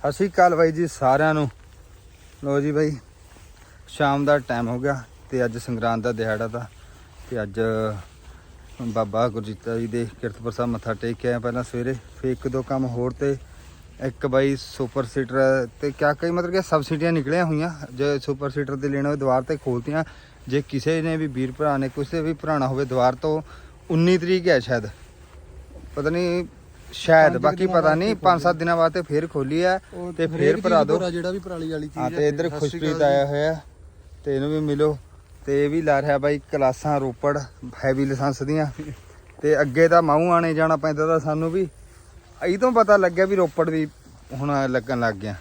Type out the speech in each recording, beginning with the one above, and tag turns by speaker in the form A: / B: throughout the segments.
A: ਸਤਿ ਸ਼੍ਰੀ ਅਕਾਲ ਬਾਈ ਜੀ ਸਾਰਿਆਂ ਨੂੰ। ਲੋ ਜੀ ਬਾਈ, ਸ਼ਾਮ ਦਾ ਟਾਈਮ ਹੋ ਗਿਆ ਤੇ ਅੱਜ ਸੰਗਰਾਂਦ ਦਾ ਦਿਹਾੜਾ ਦਾ ਤੇ ਅੱਜ ਬਾਬਾ ਗੁਰਜੀਤਾ ਜੀ ਦੇ ਕਿਰਤਪੁਰ ਸਾਹਿਬ ਮੱਥਾ ਟੇਕ ਕੇ ਆਇਆ ਪਹਿਲਾਂ ਸਵੇਰੇ, ਫੇਰ ਇੱਕ ਦੋ ਕੰਮ ਹੋਰ ਤੇ ਇੱਕ ਬਾਈ ਸੁਪਰ ਸੀਟਰ ਤੇ ਕਿਆ ਕਈ ਮਤਲਬ ਕਿ ਸਬਸਿਡੀਆਂ ਨਿਕਲੀਆਂ ਹੋਈਆਂ, ਜੇ ਸੁਪਰ ਸੀਟਰ ਤੇ ਲੈਣਾ ਹੋਵੇ ਦੁਆਰ ਤੇ ਖੋਲਤੀਆਂ, ਜੇ ਕਿਸੇ ਨੇ ਵੀ ਵੀਰ ਭਰਾ ਨੇ, ਕਿਸੇ ਵੀ ਭਰਾਣਾ ਹੋਵੇ ਦੁਆਰ ਤੋਂ 19 ਤਰੀਕ ਹੈ ਸ਼ਾਇਦ। ਪਤਾ ਨਹੀਂ ਸ਼ਾਇਦ ਬਾਕੀ ਪਤਾ ਨਹੀਂ
B: ਵਾਸਤੇ
A: 5-7 ਦਿਨਾਂ ਬਾਅਦ ਤੇ ਫੇਰ ਖੋਲੀ
B: ਉਹ
A: ਤੇ ਫੇਰ ਭਰਾ
B: ਭਰਾ ਜਿਹੜਾ ਵੀ ਪਰਾਲੀ ਵਾਲੀ ਚੀਜ਼
A: ਹਾਂ। ਤੇ ਇੱਧਰ ਖੁਸ਼ਪ੍ਰੀਤ ਆਇਆ ਹੋਇਆ ਤੇ ਇਹਨੂੰ ਵੀ ਮਿਲੋ ਤੇ ਇਹ ਵੀ ਲਾ ਰਿਹਾ ਬਾਈ ਕਲਾਸਾਂ ਰੋਪੜ ਹੈਵੀ ਲਾਇਸੈਂਸ ਦੀਆਂ ਤੇ ਅੱਗੇ ਤਾਂ ਮਾਊ ਆਣੇ ਜਾਣਾ ਪੈਂਦਾ ਤਾਂ ਸਾਨੂੰ ਵੀ ਅਈ ਤੋਂ ਪਤਾ ਲੱਗਿਆ ਵੀ ਰੋਪੜ ਵੀ ਹੁਣ ਲੱਗਣ ਲੱਗ ਗਿਆ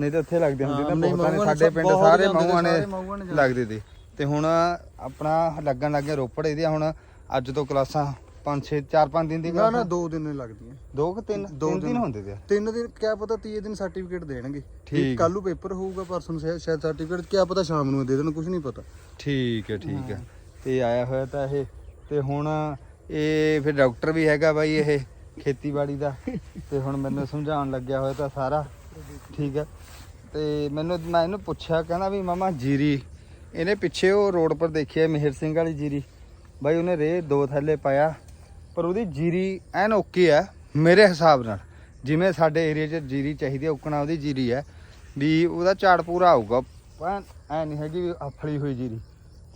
A: ਨਹੀਂ ਤਾਂ ਉੱਥੇ ਲੱਗਦੇ ਹੁੰਦੇ ਤਾਂ ਬਹੁਤਾਂ ਨੇ ਸਾਡੇ ਪਿੰਡ ਸਾਰੇ
B: ਜਾਂਦੇ ਨੇ।
A: ਲੱਗਦੇ ਤੇ ਤੇ ਹੁਣ ਆਪਣਾ ਲੱਗਣ ਲੱਗ ਗਿਆ ਰੋਪੜ ਇਹਦੀਆਂ ਹੁਣ ਅੱਜ ਤੋਂ ਕਲਾਸਾਂ 5 6 4 5 ਦਿਨ ਦੀ
B: ਨਾ ਨਾ
A: ਕਲਾਸਾਂ?
B: ਦੋ ਦਿਨ ਹੀ ਲੱਗਦੀਆਂ।
A: ਦੋ ਕਿ ਤਿੰਨ?
B: ਦੋ
A: ਤਿੰਨ ਦਿਨ। ਹੁੰਦੇ ਤੇ
B: ਤਿੰਨ ਦਿਨ ਕਿਆ ਪਤਾ 30 ਦਿਨ ਸਰਟੀਫਿਕੇਟ ਦੇਣਗੇ।
A: ਠੀਕ।
B: ਕੱਲ ਨੂੰ ਪੇਪਰ ਹੋਊਗਾ ਪਰਸੋਂ ਨੂੰ ਸ਼ਾਇਦ ਸ਼ਾਇਦ ਸਰਟੀਫਿਕੇਟ ਕਿਆ ਪਤਾ ਸ਼ਾਮ ਨੂੰ ਦੇ ਦੇਣ ਕੁਝ ਨਹੀਂ ਪਤਾ।
A: ਠੀਕ ਹੈ ਠੀਕ ਹੈ।
B: ਹਾਂ।
A: ਤੇ ਆਇਆ ਹੋਇਆ ਤਾਂ ਇਹ ਤੇ ਹੁਣ ਇਹ ਫਿਰ ਡਾਕਟਰ ਵੀ ਹੈਗਾ ਬਾਈ ਇਹ ਖੇਤੀਬਾੜੀ ਦਾ। ਤੇ ਹੁਣ ਮੈਨੂੰ ਸਮਝਾਉਣ ਲੱਗਿਆ ਹੋਇਆ ਤਾਂ ਸਾਰਾ। ਠੀਕ ਹੈ। ਤੇ ਮੈਨੂੰ ਮੈਂ ਇਹਨੂੰ ਪੁੱਛਿਆ ਕਹਿੰਦਾ ਵੀ ਮਾਮਾ ਜੀਰੀ ਇਹਨੇ ਪਿੱਛੇ ਉਹ ਰੋਡ ਪਰ ਦੇਖਿਆ ਮਿਹਰ ਸਿੰਘ ਵਾਲੀ ਜੀਰੀ। ਬਾਈ ਉਹਨੇ ਰੇ ਦੋ ਥੈਲੇ ਪਾਇਆ। ਪਰ ਉਹਦੀ ਜੀਰੀ ਐਨ ਓਕੇ ਹੈ ਮੇਰੇ ਹਿਸਾਬ ਨਾਲ। ਜਿਵੇਂ ਸਾਡੇ ਏਰੀਆ 'ਚ ਜੀਰੀ ਚਾਹੀਦੀ ਹੈ ਉਕਣਾ ਉਹਦੀ ਜੀਰੀ ਹੈ ਵੀ ਉਹਦਾ ਝਾੜ ਪੂਰਾ ਆਊਗਾ। ਪਰ ਐ ਨਹੀਂ ਹੈਗੀ ਵੀ ਅਫਲੀ ਹੋਈ ਜੀਰੀ।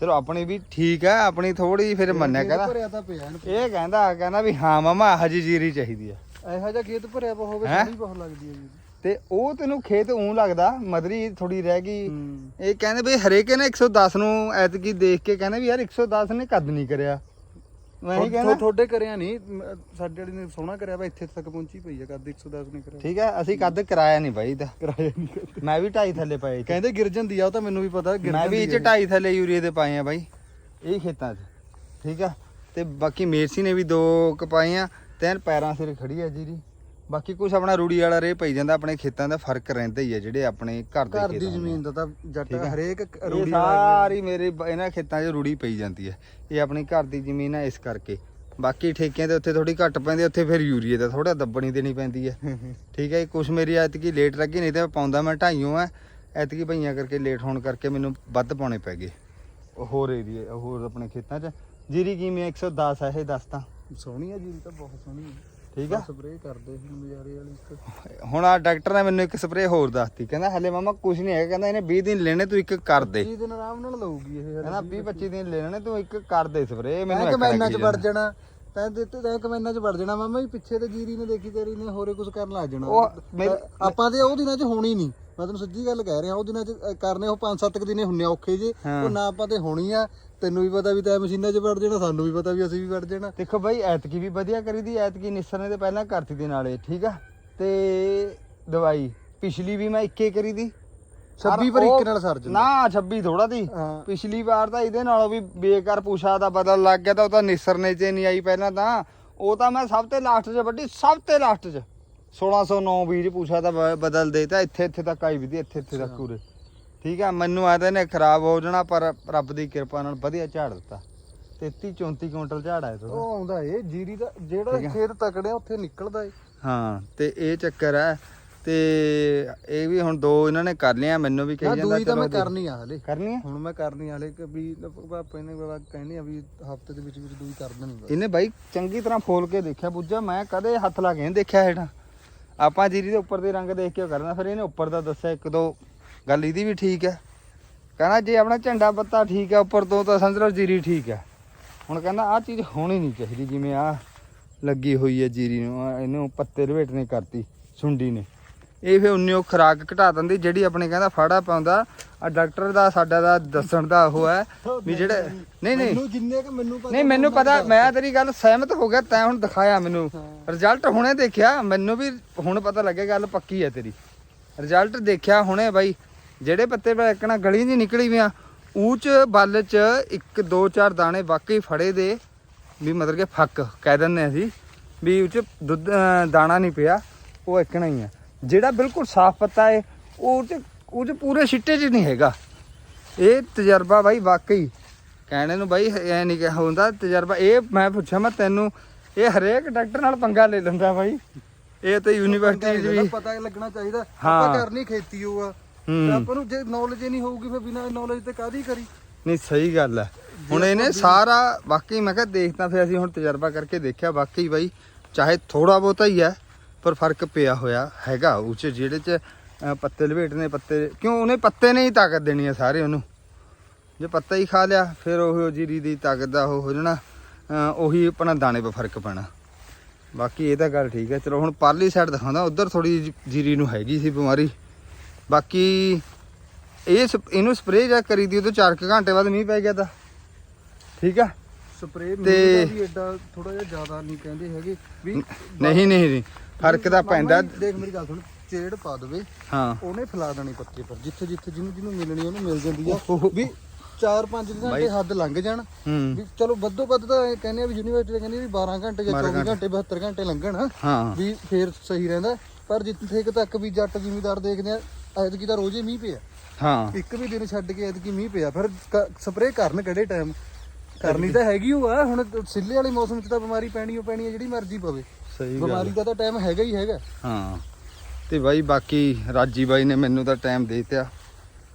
A: ਚਲੋ ਆਪਣੀ ਵੀ ਠੀਕ ਹੈ ਆਪਣੀ ਥੋੜੀ ਫਿਰ ਮੰਨਿਆ ਕਹਿੰਦਾ। ਇਹ ਕਹਿੰਦਾ ਕਹਿੰਦਾ ਵੀ ਹਾਂ ਮਾਮਾ ਆਹ ਜੀ ਜੀਰੀ ਚਾਹੀਦੀ ਹੈ।
B: ਇਹੋ ਜਿਹਾ ਖੇਤ ਭਰਿਆ ਪਾ ਹੋਵੇ? ਸੋਹਣੀ ਬਹੁਤ ਲੱਗਦੀ ਹੈ ਜੀ
A: ਤੇ ਉਹ ਤੈਨੂੰ ਖੇਤ ਉਂ ਲੱਗਦਾ ਮਦਰੀ ਥੋੜੀ ਰਹਿ ਗਈ। ਇਹ ਕਹਿੰਦੇ ਵੀ ਹਰੇਕੇ ਨੇ 110 ਨੂੰ ਐਤਕੀ ਦੇਖ ਕੇ ਕਹਿੰਦੇ ਵੀ ਯਾਰ 110 ਨੇ ਕੱਦ ਨਹੀਂ ਕਰਿਆ। ਮੈਂ ਹੀ ਕਹਿੰਦਾ
B: ਤੁਹਾਡੇ ਕਰਿਆ ਨਹੀਂ ਮ- ਸਾਡੇ ਵਾਲੀ ਨੇ ਸੋਹਣਾ ਕਰਿਆ ਵਾ ਇੱਥੇ ਤੱਕ ਪਹੁੰਚੀ ਪਈ ਆ ਕਦ 110 ਨੇ ਕਰਿਆ।
A: ਠੀਕ ਹੈ ਅਸੀਂ ਕੱਦ ਕਰਾਇਆ ਨਹੀਂ ਬਾਈ ਦਾ।
B: ਕਰਾਇਆ ਨਹੀਂ
A: ਮੈਂ ਵੀ ਢਾਈ ਥੱਲੇ ਪਾਏ।
B: ਕਹਿੰਦੇ ਗਿਰ ਜਾਂਦੀ ਆ ਉਹ ਤਾਂ ਮੈਨੂੰ ਵੀ ਪਤਾ ਗਿਰ
A: ਮੈਂ ਵੀ ਇਹ
B: ਜਾਂਦੀ
A: ਚ ਢਾਈ ਥੱਲੇ ਯੂਰੀਏ ਦੇ ਪਾਏ ਆ ਬਾਈ ਇਹ ਖੇਤਾਂ 'ਚ। ਠੀਕ ਆ ਤੇ ਬਾਕੀ ਮੇਰਸੀ ਨੇ ਵੀ ਦੋ ਕ ਪਾਏ ਆ ਤੈਨ ਪੈਰਾਂ ਸਿਰ ਖੜੀ ਆ ਜੀਰੀ ਬਾਕੀ ਕੁਝ ਆਪਣਾ ਰੂੜੀ ਵਾਲਾ ਰੇ ਪਈ ਜਾਂਦਾ ਆਪਣੇ ਖੇਤਾਂ ਦਾ ਫ਼ਰਕ ਰਹਿੰਦਾ ਹੀ ਆ ਜਿਹੜੇ ਆਪਣੇ ਘਰ ਦੇ
B: ਘਰ ਦੀ
A: ਆ।
B: ਜ਼ਮੀਨ ਦਾ ਤਾਂ ਜੱਟ
A: ਹੈ।
B: ਹਰੇਕ ਰੂੜੀ
A: ਸਾਰੀ ਮੇਰੇ ਇਹਨਾਂ ਖੇਤਾਂ 'ਚ ਰੂੜੀ ਪਈ ਜਾਂਦੀ ਹੈ ਇਹ ਆਪਣੀ ਘਰ ਦੀ ਜ਼ਮੀਨ ਹੈ ਇਸ ਕਰਕੇ। ਬਾਕੀ ਠੇਕਿਆਂ ਦੇ ਉੱਥੇ ਥੋੜੀ ਘੱਟ ਪੈਂਦੀ ਉੱਥੇ ਫਿਰ ਯੂਰੀਏ ਦਾ ਥੋੜਾ ਦੱਬਣੀ ਦੇਣੀ ਪੈਂਦੀ ਹੈ ਠੀਕ ਹੈ ਕੁਝ ਮੇਰੀ ਐਤਕੀ ਲੇਟ ਲੱਗੀ ਨਹੀਂ ਤੇ ਮੈਂ ਪਾਉਂਦਾ ਮੈਂ ਢਾਈਓ ਆ। ਐਤਕੀ ਭਈਆਂ ਕਰਕੇ ਲੇਟ ਹੋਣ ਕਰਕੇ ਮੈਨੂੰ ਵੱਧ ਪਾਉਣੇ ਪੈ ਗਏ। ਹੋਰ ਏਰੀਏ ਹੋਰ ਆਪਣੇ ਖੇਤਾਂ 'ਚ। ਜੀਰੀ ਕਿਵੇਂ 110 ਹੈ ਇਹ ਦੱਸ ਤਾਂ।
B: ਸੋਹਣੀ ਆ ਜੀ ਤਾਂ ਬਹੁਤ ਸੋਹਣੀ ਆ।
A: ਠੀਕ ਆ?
B: ਸਪਰੇਅ ਕਰਦੇ ਹੁਣ ਨਜ਼ਾਰੇ ਵਾਲੀ ਇੱਕ।
A: ਹੁਣ ਆ ਡਾਕਟਰ ਨੇ ਮੈਨੂੰ ਇੱਕ ਸਪਰੇਅ ਹੋਰ ਦੱਸਤੀ। ਕਹਿੰਦਾ ਹਲੇ ਮਾਮਾ ਕੁਝ ਨਹੀਂ ਹੈਗਾ। ਕਹਿੰਦਾ ਇਹਨੇ 20 ਦਿਨ ਲੈਣੇ ਤੂੰ ਇੱਕ ਕਰ ਦੇ।
B: 30 ਦਿਨ ਆਰਾਮ ਨਾਲ ਲਊਗੀ ਇਹ
A: ਕਹਿੰਦਾ 20 25 ਦਿਨ। ਲੈਣੇ ਤੂੰ ਇੱਕ ਕਰ ਦੇ ਸਪਰੇਅ। ਮੈਨੂੰ ਇੱਕ
B: ਕਮੈਨਾਂ ਚ ਵੜ। ਜਾਣਾ। ਤੈਂ ਦਿੱਤੇ ਤੈਂ ਕਮੈਨਾਂ ਚ ਵੜ ਜਾਣਾ। ਮਾਮਾ ਜੀ ਪਿੱਛੇ ਤੇ ਜੀਰੀ ਨੇ ਦੇਖੀ ਤੇਰੀ ਨੇ ਹੋਰੇ ਕੁਝ ਕਰਨ ਲੱਗ ਜਾਣਾ। ਆਪਾਂ ਤੇ ਉਹ ਦਿਨਾਂ ਚ ਹੋਣੀ ਨਹੀਂ। ਮੈਂ ਤੈਨੂੰ ਸੱਚੀ ਗੱਲ ਕਹਿ ਰਿਹਾ ਉਹ ਦਿਨਾਂ ਚ ਕਰਨੇ ਉਹ 5-7 ਦਿਨੇ ਹੁੰਨੇ ਔਖੇ ਜੇ। ਉਹ ਨਾ ਆਪਾਂ ਤੇ ਹੋਣੀ ਆ। ਤੈਨੂੰ ਵੀ ਪਤਾ ਵੀ ਤੈਂ ਮਸ਼ੀਨਾਂ 'ਚ ਵੜ ਜਾਣਾ ਸਾਨੂੰ ਵੀ ਪਤਾ ਵੀ ਅਸੀਂ ਵੀ ਵੜ ਜਾਣਾ।
A: ਦੇਖੋ ਬਾਈ ਐਤਕੀ ਵੀ ਵਧੀਆ ਕਰੀ ਦੀ ਐਤਕੀ ਨਿਸਰ ਨੇ ਤੇ ਪਹਿਲਾਂ ਕਰਤੀ ਦੇ ਨਾਲੇ ਠੀਕ ਆ? ਤੇ ਦਵਾਈ ਪਿਛਲੀ ਵੀ ਮੈਂ ਇੱਕੇ ਕਰੀ ਦੀ
B: 26 ਪਰ ਇੱਕ ਨਾਲ ਸਰ ਜਾਂਦਾ।
A: ਨਾ 26 ਥੋੜਾ ਦੀ।
B: ਹਾਂ।
A: ਪਿਛਲੀ ਵਾਰ ਤਾਂ ਇਹਦੇ ਨਾਲੋਂ ਵੀ ਬੇਕਾਰ ਪੁਸ਼ਾ ਦਾ ਬਦਲ ਲੱਗ ਗਿਆ ਤਾਂ ਉਹ ਤਾਂ ਨਿਸਰਨੇ 'ਚ ਨਹੀਂ ਆਈ ਪਹਿਲਾਂ ਤਾਂ। ਉਹ ਤਾਂ ਮੈਂ ਸਭ ਤੇ ਲਾਸਟ 'ਚ ਵੱਡੀ ਸਭ ਤੇ ਲਾਸਟ 'ਚ। 1609 ਬੀਜ ਪੁਸ਼ਾ ਦਾ ਬ- ਬਦਲ ਦੇ ਤਾਂ ਇੱਥੇ ਇੱਥੇ ਤੱਕ ਆਈ ਵੀ ਦੀ ਇੱਥੇ ਇੱਥੇ ਤੱਕ ਉਰੇ। ਠੀਕ ਆ ਮੈਨੂੰ ਆਦਾ ਨੇ ਖਰਾਬ ਹੋ ਜਾਣਾ ਪਰ ਰੱਬ ਦੀ ਕਿਰਪਾ ਨਾਲ ਵਧੀਆ ਝਾੜ ਦਿੱਤਾ। 33 34 ਕੁਇੰਟਲ ਝਾੜ ਆਇਆ
B: ਉਹ
A: ਤੁਹਾਡਾ
B: ਆਉਂਦਾ ਏ ਜੀਰੀ ਦਾ ਜਿਹੜਾ। ਖੇਤ ਤਕੜਿਆ ਉੱਥੇ ਨਿਕਲਦਾ ਏ।
A: ਹਾਂ ਤੇ ਇਹ ਚੱਕਰ ਹੈ ਤੇ ਇਹ ਵੀ ਹੁਣ ਦੋ ਇਹਨਾਂ ਨੇ ਕਰ ਲਿਆ ਮੈਨੂੰ ਵੀ
B: ਨਾ
A: ਕਹੀ ਜਾਂਦਾ
B: ਦੂਈ ਤਾਂ ਮੈਂ
A: ਦੇਖ-
B: ਕਰਨੀ ਆ ਹਲੇ।
A: ਕਰਨੀ ਹੈ
B: ਹੁਣ ਮੈਂ ਕਰਨੀ ਆ ਹਲੇ ਕਿ ਵੀ ਪਾਪਾ ਨੇ ਬਾਬਾ ਕਹਿੰਦੇ ਆ ਵੀ ਹਫ਼ਤੇ ਦੇ ਵਿੱਚ ਵਿੱਚ ਦੂਈ ਕਰ ਦੇਣੀ ਬਸ
A: ਇਹਨੇ ਬਾਈ ਚੰਗੀ ਤਰ੍ਹਾਂ ਫੋਲ ਕੇ ਦੇਖਿਆ ਬੁੱਝਾ ਮੈਂ ਕਦੇ ਹੱਥ ਲਾ ਕੇ ਨਹੀਂ ਦੇਖਿਆ ਹੇਠਾਂ। ਆਪਾਂ ਜੀਰੀ ਦੇ ਉੱਪਰ ਦੇ ਰੰਗ ਦੇਖ ਕੇ ਕਰਨਾ ਫਿਰ ਇਹਨੇ ਉੱਪਰ ਦਾ ਦੱਸਿਆ ਇੱਕ ਦੋ ਗੱਲ ਇਹਦੀ ਵੀ ਠੀਕ ਹੈ। ਕਹਿੰਦਾ ਜੇ ਆਪਣਾ ਝੰਡਾ ਪੱਤਾ ਠੀਕ ਹੈ ਉੱਪਰ ਤੋਂ ਤਾਂ ਸਮਝ ਲਓ ਜੀਰੀ ਠੀਕ ਹੈ। ਹੁਣ ਕਹਿੰਦਾ ਆਹ ਚੀਜ਼ ਹੋਣੀ ਨਹੀਂ ਚਾਹੀਦੀ ਜਿਵੇਂ ਆ ਲੱਗੀ ਹੋਈ ਹੈ ਜੀਰੀ ਨੂੰ ਇਹਨੂੰ ਪੱਤੇ ਰਵੇਟ ਨੇ ਕਰਤੀ ਸੁੰਡੀ ਨੇ। ਇਹ ਫਿਰ ਉਨਿਓ ਖਰਾਕ ਘਟਾ ਦਿੰਦੀ ਜਿਹੜੀ ਆਪਣੇ ਕਹਿੰਦਾ ਫਾੜਾ ਪਾਉਂਦਾ। ਆ ਡਾਕਟਰ ਦਾ ਸਾਡਾ ਦਾ ਦੱਸਣ ਦਾ ਉਹ ਹੈ ਵੀ ਜਿਹੜੇ ਨਹੀਂ ਨਹੀਂ।
B: ਮੈਨੂੰ ਜਿੰਨੇ ਕਿ ਮੈਨੂੰ ਪਤਾ
A: ਨਹੀਂ ਮੈਨੂੰ ਪਤਾ ਮੈਂ ਤੇਰੀ ਗੱਲ ਸਹਿਮਤ ਹੋ ਗਿਆ ਤੈਂ ਹੁਣ ਦਿਖਾਇਆ ਮੈਨੂੰ। ਰਿਜ਼ਲਟ ਹੁਣੇ ਦੇਖਿਆ ਮੈਨੂੰ ਵੀ ਹੁਣ ਪਤਾ ਲੱਗਿਆ ਗੱਲ ਪੱਕੀ ਹੈ ਤੇਰੀ। ਰਿਜ਼ਲਟ ਦੇਖਿਆ ਹੁਣੇ ਬਾਈ ਜਿਹੜੇ ਪੱਤੇ ਬੈਕਣਾ ਗਲੀ ਨਹੀਂ ਨਿਕਲੀ ਵੀਆਂ ਉੱਚ ਬੱਲ ਚ ਇੱਕ ਦੋ ਚਾਰ ਦਾਣੇ ਵਾਕਈ ਫੜੇ ਦੇ ਵੀ ਮਤਲਬ ਕਿ ਫੱਕ ਕਹਿ ਦਿੰਦੇ ਅਸੀਂ ਵੀ ਉੱਚ ਦੁੱਧ ਦਾਣਾ ਨਹੀਂ ਪਿਆ ਉਹ ਇੱਕਣਾ ਹੀ ਆ। ਜਿਹੜਾ ਬਿਲਕੁਲ ਸਾਫ਼ ਪੱਤਾ ਹੈ ਉਹ ਚ ਉਹ ਚ ਪੂਰੇ ਛਿੱਟੇ 'ਚ ਨਹੀਂ ਹੈਗਾ। ਇਹ ਤਜਰਬਾ ਬਾਈ ਵਾਕਈ ਕਹਿਣੇ ਨੂੰ ਬਾਈ ਐ ਨਹੀਂ ਕਿ ਹੁੰਦਾ ਤਜਰਬਾ ਇਹ ਮੈਂ ਪੁੱਛਿਆ ਮੈਂ ਤੈਨੂੰ ਇਹ ਹਰੇਕ ਡਾਕਟਰ ਨਾਲ ਪੰਗਾ ਲੈ ਲੈਂਦਾ ਬਾਈ। ਇਹ ਤਾਂ ਯੂਨੀਵਰਸਿਟੀ ਵੀ
B: ਪਤਾ ਲੱਗਣਾ ਚਾਹੀਦਾ। ਆਪਾਂ ਕਰਨੀ ਖੇਤੀ ਹੋਊਗਾ ਤੇ ਆਪਾਂ ਨੂੰ ਜੇ ਨੌਲੇਜ ਹੀ ਨਹੀਂ ਹੋਊਗੀ ਫਿਰ ਬਿਨਾਂ ਨੌਲੇਜ ਤੇ ਕਾਦੀ ਕਰੀ?
A: ਨਹੀਂ ਸਹੀ ਗੱਲ ਹੈ। ਹੁਣ ਇਹਨੇ ਸਾਰਾ ਵਾਕਈ ਮੈਂ ਕਿਹਾ ਦੇਖਦਾ ਫਿਰ ਅਸੀਂ ਹੁਣ ਤਜਰਬਾ ਕਰਕੇ ਦੇਖਿਆ ਵਾਕਈ ਬਾਈ ਚਾਹੇ ਥੋੜਾ ਬਹੁਤਾ ਹੀ ਹੈ ਪਰ ਫ਼ਰਕ ਪਿਆ ਹੋਇਆ ਹੈਗਾ। ਉਹ 'ਚ ਜਿਹੜੇ ਚ ਪੱਤੇ ਲਪੇਟਨੇ ਪੱਤੇ ਕਿਉਂ ਉਹਨੇ ਪੱਤੇ ਨੇ ਹੀ ਤਾਕਤ ਦੇਣੀ ਹੈ ਸਾਰੇ ਉਹਨੂੰ। ਜੇ ਪੱਤਾ ਹੀ ਖਾ ਲਿਆ ਫਿਰ ਉਹ ਜੀਰੀ ਦੀ ਤਾਕਤ ਦਾ ਉਹ ਹੋ ਜਾਣਾ। ਉਹੀ ਆਪਣਾ ਦਾਣੇ 'ਤੇ ਫ਼ਰਕ ਪੈਣਾ। ਬਾਕੀ ਇਹ ਤਾਂ ਗੱਲ ਠੀਕ ਹੈ। ਚਲੋ ਹੁਣ ਪਰਲੀ ਸਾਈਡ ਦਿਖਾਉਂਦਾ ਉਧਰ ਥੋੜੀ ਜੀਰੀ ਨੂੰ ਹੈਗੀ ਸੀ ਬਿਮਾਰੀ। ਬਾਕੀ ਇਹ ਸਪ- ਇਹਨੂੰ ਸਪਰੇਅ ਜਾ ਕਰੀ ਦੀ ਉਦੋਂ 4 ਘੰਟੇ ਬਾਅਦ ਮੀਂਹ ਪੈ ਗਿਆ ਤਾਂ। ਠੀਕ ਆ?
B: ਸਪਰੇ
A: ਤੇ-
B: ਵੀ ਐਡਾ ਥੋੜਾ ਜਿਹਾ ਜ਼ਿਆਦਾ ਨਹੀਂ ਕਹਿੰਦੇ ਹੈਗੇ। ਵੀ
A: ਨਹੀਂ ਨਹੀਂ ਨਹੀਂ। ਫ਼ਰਕ ਤਾਂ ਪੈਂਦਾ।
B: ਜੀ, ਦੇਖ ਮੇਰੀ ਗੱਲ ਸੁਣ ਚੇੜ ਪਾ ਦੇਵੇ
A: ਹਾਂ।
B: ਉਹਨੇ ਫੈਲਾ ਦੇਣੀ ਪੱਤੇ ਪਰ ਜਿੱਥੇ ਜਿੱਥੇ ਜਿਹਨੂੰ ਜਿਹਨੂੰ ਮਿਲਣੀ ਉਹਨੂੰ ਮਿਲ ਜਾਂਦੀ ਆ। ਵੀ 4-5 ਘੰਟੇ ਹੱਦ ਲੰਘ ਜਾਣ।
A: ਹੂੰ।
B: ਵੀ ਚਲੋ ਵੱਧੋ ਵੱਧ ਤਾਂ ਇਹ ਕਹਿੰਦੇ ਆ ਵੀ ਯੂਨੀਵਰਸਿਟੀ ਕਹਿੰਦੀ ਵੀ 12 ਘੰਟੇ ਜਾਂ
A: 12
B: 24 ਘੰਟੇ। 72 ਘੰਟੇ ਲੰਘਣ।
A: ਹਾਂ।
B: ਵੀ ਫੇਰ ਸਹੀ ਰਹਿੰਦਾ। ਪਰ ਜਿੱਥੇ ਕੁ ਤੱਕ ਵੀ ਜੱਟ ਜ਼ਿਮੀਦਾਰ ਦੇਖਦੇ ਆ ਐਤਕੀ ਤਾਂ ਰੋਜ਼ੇ ਮੀਂਹ ਪਿਆ।
A: ਹਾਂ।
B: ਇੱਕ ਵੀ ਦਿਨ ਛੱਡ ਕੇ ਐਤਕੀ ਮੀਂਹ ਪਿਆ। ਫਿਰ ਸਪਰੇਅ ਕਰਨ ਕਿਹੜੇ ਟਾਈਮ ਕਰਨੀ ਤਾਂ ਹੈਗੀ ਓ ਆ। ਹੁਣ ਸਿੱਲੇ ਵਾਲੇ ਮੌਸਮ 'ਚ ਤਾਂ ਬਿਮਾਰੀ ਪੈਣੀ ਓ ਪੈਣੀ ਆ ਜਿਹੜੀ ਮਰਜ਼ੀ ਪਵੇ।
A: ਸਹੀ ਗੱਲ
B: ਬਿਮਾਰੀ ਦਾ ਤਾਂ ਟਾਈਮ ਹੈਗਾ ਹੀ ਹੈਗਾ।
A: ਹਾਂ। ਤੇ ਬਾਈ ਬਾਕੀ ਰਾਜੀ ਬਾਈ ਨੇ ਮੈਨੂੰ ਤਾਂ ਟਾਈਮ ਦੇ ਦਿੱਤਾ।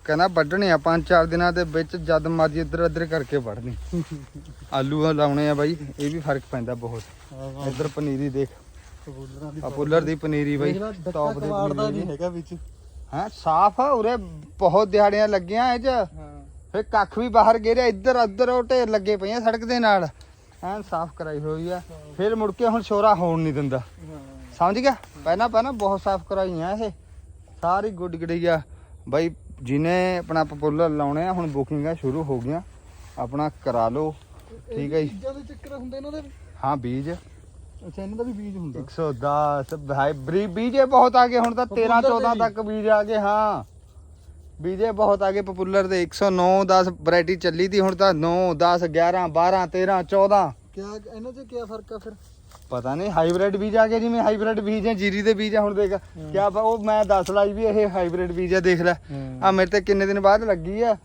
A: ਕਹਿੰਦਾ ਵੱਢਣੇ ਆ ਪੰਜ ਚਾਰ ਦਿਨਾਂ ਦੇ ਵਿੱਚ ਜਦ ਮਰਜ਼ੀ ਇੱਧਰ ਉੱਧਰ ਕਰਕੇ ਵੱਢਣੀ। ਆਲੂ ਲਾਉਣੇ ਆ ਬਾਈ। ਇਹ ਵੀ ਫ਼ਰਕ ਪੈਂਦਾ ਬਹੁਤ। ਇੱਧਰ ਪਨੀਰੀ ਦੇਖ। ਆ ਪੁੱਲਰ ਦੀ ਪਨੀਰੀ ਬਾਈ ਟੌਪ ਦੇ ਪਨੀਰੀ
B: ਨਹੀਂ ਹੈਗਾ ਵਿੱਚ।
A: ਹਾਂ ਸਾਫ਼ ਆ ਉਰੇ ਬਹੁਤ ਦਿਹਾੜੀਆਂ ਲੱਗੀਆਂ ਇਹ ਚ। ਫੇ ਕੱਖ ਵੀ ਬਾਹਰ ਗੇਰਿਆ ਇੱਧਰ ਉੱਧਰ ਉਹ ਢੇਰ ਲੱਗੇ ਪਈਆਂ ਸੜਕ ਦੇ ਨਾਲ। ਐਨ ਸਾਫ਼ ਕਰਾਈ ਹੋਈ ਆ। ਫਿਰ ਮੁੜ ਕੇ ਹੁਣ ਸ਼ੋਰਾ ਹੋਣ ਨਹੀਂ ਦਿੰਦਾ। ਸਮਝ ਗਿਆ? ਪਹਿਲਾਂ ਪਹਿਲਾਂ ਬਹੁਤ ਸਾਫ਼ ਕਰਾਈਆਂ ਇਹ। ਸਾਰੀ ਗੁੱਡ ਗੜੀ ਆ। ਬਾਈ ਜਿਹਨੇ ਆਪਣਾ ਪਪੂਲਰ ਲਾਉਣੇ ਆ ਹੁਣ ਬੁਕਿੰਗਾਂ ਸ਼ੁਰੂ ਹੋ ਗਈਆਂ। ਆਪਣਾ ਕਰਾ ਲਓ। ਠੀਕ ਹੈ ਜੀ।
B: ਬੀਜਾਂ ਦੇ ਚੱਕਰ ਹੁੰਦੇ ਇਹਨਾਂ ਦੇ
A: ਹਾਂ ਬੀਜ।
B: ਅੱਛਾ ਇਹਨਾਂ ਦਾ ਵੀ ਬੀਜ ਹੁੰਦਾ?
A: 110 ਹਾਈਬ੍ਰਿਡ ਬੀਜੇ ਬਹੁਤ ਆ ਗਏ ਹੁਣ ਤਾਂ 13
B: ਪਪੂਲਰ ਦੇ
A: 14
B: ਵੀ।
A: ਤੱਕ ਬੀਜ। ਆ ਗਏ ਹਾਂ। ਬੀਜੇ ਬਹੁਤ ਆ ਗਏ ਪਪੂਲਰ ਦੇ 109 10 ਵੈਰਾਈਟੀ ਚੱਲੀ ਤੀ ਹੁਣ ਤਾਂ 9 10 11 12 13 14
B: ਕਿਆ ਇਹਨਾਂ 'ਚ ਕੀ ਫ਼ਰਕ ਆ ਫਿਰ?
A: ਪਤਾ ਨਹੀਂ ਹਾਈਬ੍ਰਿਡ ਬੀਜ ਆ ਗਏ ਜਿਵੇਂ ਹਾਈਬ੍ਰਿਡ ਬੀਜ ਹੈ ਜੀਰੀ ਦੇ ਬੀਜ ਆ ਹੁਣ ਦੇਖ ਕਿਆ ਪ- ਉਹ ਮੈਂ ਦੱਸ ਲਾਈ ਵੀ ਇਹ ਹਾਈਬ੍ਰਿਡ ਬੀਜ ਆ ਦੇਖ ਲੈ। ਆ ਮੇਰੇ ਤੇ ਕਿੰਨੇ ਦਿਨ ਬਾਅਦ ਲੱਗੀ ਆ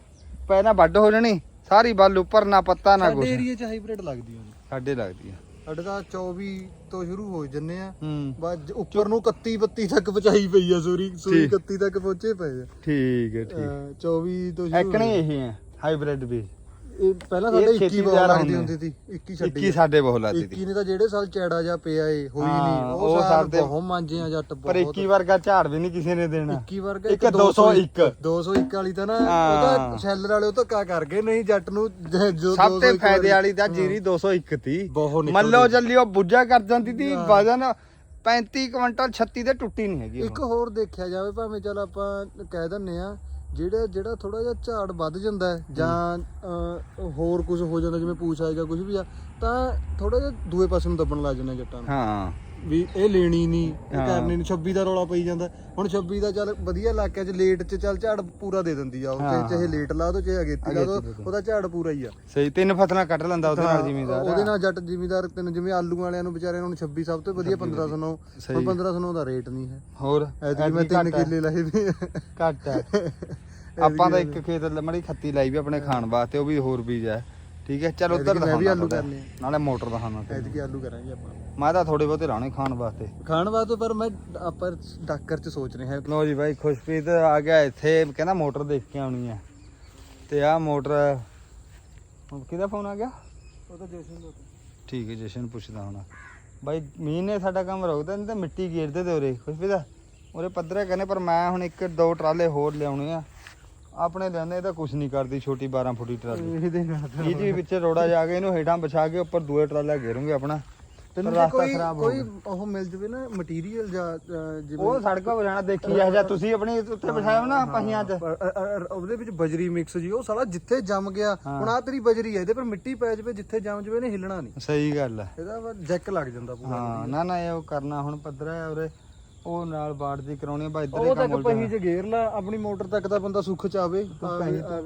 A: ਪਹਿਲਾਂ ਵੱਢ ਹੋ ਜਾਣੀ ਸਾਰੀ ਬੱਲ ਉੱਪਰ ਨਾ ਪੱਤਾ ਨਾ
B: ਸਾਡੇ
A: ਕੁਛ।
B: ਏਰੀਆ 'ਚ ਹਾਈਬ੍ਰਿਡ ਲੱਗਦੀ ਹੁੰਦੀ
A: ਸਾਡੇ ਲੱਗਦੀ ਆ।
B: ਸਾਡੇ ਤਾਂ 24 ਤੋਂ ਸ਼ੁਰੂ ਹੋ ਜੰਨੇ ਆ।
A: ਹੂੰ।
B: ਬਾਅਦ ਉੱਪਰ ਨੂੰ 31 32 ਤੱਕ ਪਹੁੰਚਾਈ ਪਈ ਆ ਸੂਰੀ। ਸੂਰੀ
A: ਠੀਕ।
B: 31 ਤੱਕ ਪਹੁੰਚੇ ਪਏ ਆ।
A: ਠੀਕ ਹੈ ਠੀਕ।
B: ਅਹ 24 ਤੋਂ ਸ਼ੁਰੂ
A: ਐਕਣੇ। ਇਹੀ ਹੈ ਹਾਈਬ੍ਰਿਡ ਬੀਜ
B: ਇਹ ਪਹਿਲਾਂ
A: ਇਹ
B: ਸਾਡੇ
A: ਛੇਤੀ
B: 21 ਬਹੁਤ
A: ਤਿਆਰ
B: ਲੱਗਦੀ
A: ਹੁੰਦੇ
B: ਹੁੰਦੀ ਸੀ। 21 ਛੱਡੀ
A: 21 ਸਾਡੇ ਬਹੁਤ
B: 21
A: ਤੀ
B: ਨੇ ਤਾਂ ਜਿਹੜੇ ਸਾਲ ਚੈੜਾ ਜਾਂ ਪਿਆ ਏ ਹੋਈ
A: ਹਾਂ,
B: ਨਹੀਂ
A: ਉਹ
B: ਉਹ
A: ਸਾਲ
B: ਸਾਲ
A: ਤੇ-
B: ਬਹੁਤ ਮਾਂਜੇ ਆ ਜੱਟ
A: ਪਰ
B: ਬਹੁਤ
A: 21 ਵਰਗਾ ਝਾੜ ਵੀ ਨਹੀਂ ਕਿਸੇ ਨੇ ਦੇਣਾ।
B: 21 ਵਰਗਾ
A: ਇੱਕ 201
B: 201 ਵਾਲੀ ਤਾਂ ਨਾ
A: ਹਾਂ।
B: ਉਹਦਾ ਸ਼ੈਲਰ ਵਾਲੇ ਉਹ ਧੱਕਾ ਕਰ ਗਏ ਨਹੀਂ ਜੱਟ ਨੂੰ ਜ- ਜੋ
A: ਸਭ ਤੇ
B: 201
A: ਫਾਇਦੇ ਵਾਲੀ ਤਾਂ ਜੀਰੀ 201 ਤੀ।
B: ਬਹੁਤ ਨਿਕਲਦੀ।
A: ਮੰਨ ਲਓ ਚੱਲੀ ਉਹ ਬੁੱਝਾ ਕਰ ਜਾਂਦੀ ਤੀ
B: ਹਾਂ।
A: ਵਜਨ 35 ਕੁਇੰਟਲ 36 ਤੇ ਟੁੱਟੀ ਨਹੀਂ ਹੈਗੀ।
B: ਇੱਕ ਹੋਰ ਦੇਖਿਆ ਜਾਵੇ ਭਾਵੇਂ ਚੱਲ ਆਪਾਂ ਕਹਿ ਦਿੰਨੇ ਆ ਜਿਹੜਾ ਜਿਹੜਾ ਥੋੜਾ ਜਿਹਾ ਝਾੜ ਵੱਧ ਜਾਂਦਾ ਹੈ ਜਾਂ ਹੋਰ ਕੁਝ ਹੋ ਜਾਂਦਾ ਜਿਵੇਂ ਪੂਛ ਆ ਜਾਂ ਕੁਝ ਵੀ ਆ ਤਾਂ ਥੋੜਾ ਜਿਹਾ ਦੂਏ ਪਾਸੇ ਨੂੰ ਦੱਬਣ ਲੱਗ ਜਾਂਦੇ ਜੱਟਾਂ ਨੂੰ।
A: ਹਾਂ।
B: ਵੀ ਇਹ ਲੈਣੀ ਨਹੀਂ ਇਹ
A: ਹਾਂ।
B: ਕਰਨੀ ਨਹੀਂ 26 ਦਾ ਰੌਲਾ ਪਈ ਜਾਂਦਾ ਹੁਣ 26 ਦਾ ਚੱਲ ਵਧੀਆ ਇਲਾਕਿਆਂ 'ਚ ਲੇਟ 'ਚ ਚੱਲ ਝਾੜ ਪੂਰਾ ਦੇ ਦਿੰਦੀ ਆ ਉਹ
A: ਹਾਂ,
B: ਚਾਹੇ ਲੇਟ ਲਾ ਦੋ ਚਾਹੇ ਅਗੇਤੀ ਲਾ ਦੋ
A: ਅਗੇਤੀ ਦੇ ਦਿਓ।
B: ਉਹਦਾ ਝਾੜ ਪੂਰਾ ਹੀ ਆ
A: ਸਹੀ ਤਿੰਨ ਫਸਲਾਂ ਕੱਢ ਲੈਂਦਾ ਉਹਦੇ ਨਾਲ ਜ਼ਿਮੀਦਾਰ
B: ਉਹਦੇ ਨਾਲ ਜੱਟ ਜ਼ਿਮੀਦਾਰ ਤੈਨੂੰ ਜਿਵੇਂ ਆਲੂ ਵਾਲਿਆਂ ਨੂੰ ਵਿਚਾਰਿਆਂ ਨੂੰ 26 ਸਭ ਤੋਂ ਵਧੀਆ 1509 ਹੁਣ
A: ਸਹੀ।
B: 1509 ਦਾ ਰੇਟ ਨਹੀਂ ਹੈ
A: ਹੋਰ
B: ਐਤਕੀ ਮੈਂ ਤਿੰਨ। ਕਿੱਲੇ ਲਾਏ ਵੀ ਆ।
A: ਘੱਟ ਹੈ ਆਪਾਂ ਤਾਂ ਇੱਕ ਖੇਤ ਲਮੜੀ ਖੱਤੀ ਲਾਈ ਵੀ ਆਪਣੇ ਖਾਣ ਵਾਸਤੇ ਉਹ ਵੀ ਹੋਰ ਬੀਜ ਹੈ ਠੀਕ ਹੈ ਚਲ ਉਧਰ
B: ਐਤਕੀ ਮੈਂ ਵੀ
A: ਦਿਖਾਉਣਾ
B: ਆਲੂ। ਕਰਨੇ ਆ।
A: ਨਾਲੇ ਮੋਟਰ ਦਿਖਾਉਣਾ ਤੈਨੂੰ।
B: ਐਤਕੀ ਆਲੂ ਕਰਾਂਗੇ ਆਪਾਂ
A: ਮੈਂ ਤਾਂ ਥੋੜੇ ਬਹੁਤੇ ਲਾਉਣੇ ਖਾਣ ਵਾਸਤੇ।
B: ਖਾਣ ਵਾਸਤੇ ਪਰ ਮੈਂ ਆਪਾਂ ਡਾਕਰ 'ਚ ਸੋਚ ਰਹੇ ਹਾਂ।
A: ਲੋ ਜੀ ਬਾਈ ਖੁਸ਼ਪ੍ਰੀਤ ਆ ਗਿਆ ਇੱਥੇ ਕਹਿੰਦਾ ਮੋਟਰ ਦੇਖ ਕੇ ਆਉਣੀ ਹੈ। ਤੇ ਆਹ ਮੋਟਰ ਹੁਣ ਕਿਹਦਾ ਫੋਨ ਆ ਗਿਆ?
B: ਉਹ ਤਾਂ ਜਸ਼ਨ ਦਾ।
A: ਠੀਕ ਹੈ ਜਸ਼ਨ ਪੁੱਛਦਾ ਹੁਣ। ਬਾਈ ਮੀਂਹ ਨੇ ਸਾਡਾ ਕੰਮ ਰੋਕਦਾ ਨਹੀਂ ਤਾਂ ਮਿੱਟੀ ਗੇਰਦੇ ਤੇ ਉਰੇ ਖੁਸ਼ਪ੍ਰੀਤ। ਉਰੇ ਪੱਧਰੇ ਕਰਨੇ ਪਰ ਮੈਂ ਹੁਣ ਇੱਕ ਦੋ ਟਰਾਲੇ ਹੋਰ ਲਿਆਉਣੇ ਆ। ਆਪਣੇ ਇਹ ਤਾਂ ਕੁਝ ਨਹੀਂ ਕਰਦੀ ਛੋਟੀ 12 ਫੁੱਟੀ ਟਰਾਲੀ।
B: ਇਹਦੇ
A: ਵਿੱਚ ਰੋੜਾ ਜਾ ਕੇ ਇਹਨੂੰ ਹੇਠਾਂ ਵਿਛਾ ਕੇ ਉੱਪਰ ਦੂਏ ਟਰਾਲਾ ਘੇਰੂਗੇ ਆਪਣਾ।
B: ਤੈਨੂੰ ਜੇ
A: ਰਾਸਤਾ
B: ਕੋਈ
A: ਖਰਾਬ ਹੋ
B: ਕੋਈ। ਉਹ ਮਿਲ ਜਵੇ ਨਾ ਮਟੀਰੀਅਲ ਜਾਂ ਜਿਵੇਂ
A: ਉਹ ਸੜਕਾਂ ਵਜਾਣਾ ਦੇਖੀ ਇਹ ਜਾਂ ਤੁਸੀਂ ਆਪਣੀ ਉੱਤੇ ਹੋ ਨਾ ਪਹੀਆਂ 'ਚ।
B: ਪਰ, ਅ, ਅ, ਅ, ਉਹਦੇ ਵਿੱਚ ਬਜਰੀ ਮਿਕਸ ਜੀ ਉਹ ਸਾਲਾ ਜਿੱਥੇ ਜੰਮ ਗਿਆ। ਹੁਣ ਆ ਤੇਰੀ ਬਜਰੀ ਹੈ ਇਹਦੇ ਪਰ ਮਿੱਟੀ ਪੈ ਜਵੇ ਜਿੱਥੇ ਜੰਮ ਜਵੇ ਇਹਨੇ ਹਿੱਲਣਾ ਨਹੀਂ।
A: ਸਹੀ ਗੱਲ ਹੈ
B: ਇਹਦਾ ਜੈਕ ਲੱਗ ਜਾਂਦਾ ਪੂਰਾ
A: ਹਾਂ ਨਾ ਨਾ ਇਹ ਉਹ ਕਰਨਾ ਹੁਣ ਪੱਧਰਾ ਹੈ ਉਰੇ ਉਹ ਨਾਲ ਬਾੜ ਦੀ ਕਰਾਉਣੀ ਬਾ ਇੱਧਰ
B: ਉਹ
A: ਹੀ
B: ਤੱਕ
A: ਕੰਮ
B: ਪਹੀ ਚ ਗੇਰ ਲਾ ਆਪਣੀ ਮੋਟਰ ਤੱਕ ਤਾਂ ਬੰਦਾ ਸੁੱਖ ਚ ਆਵੇ।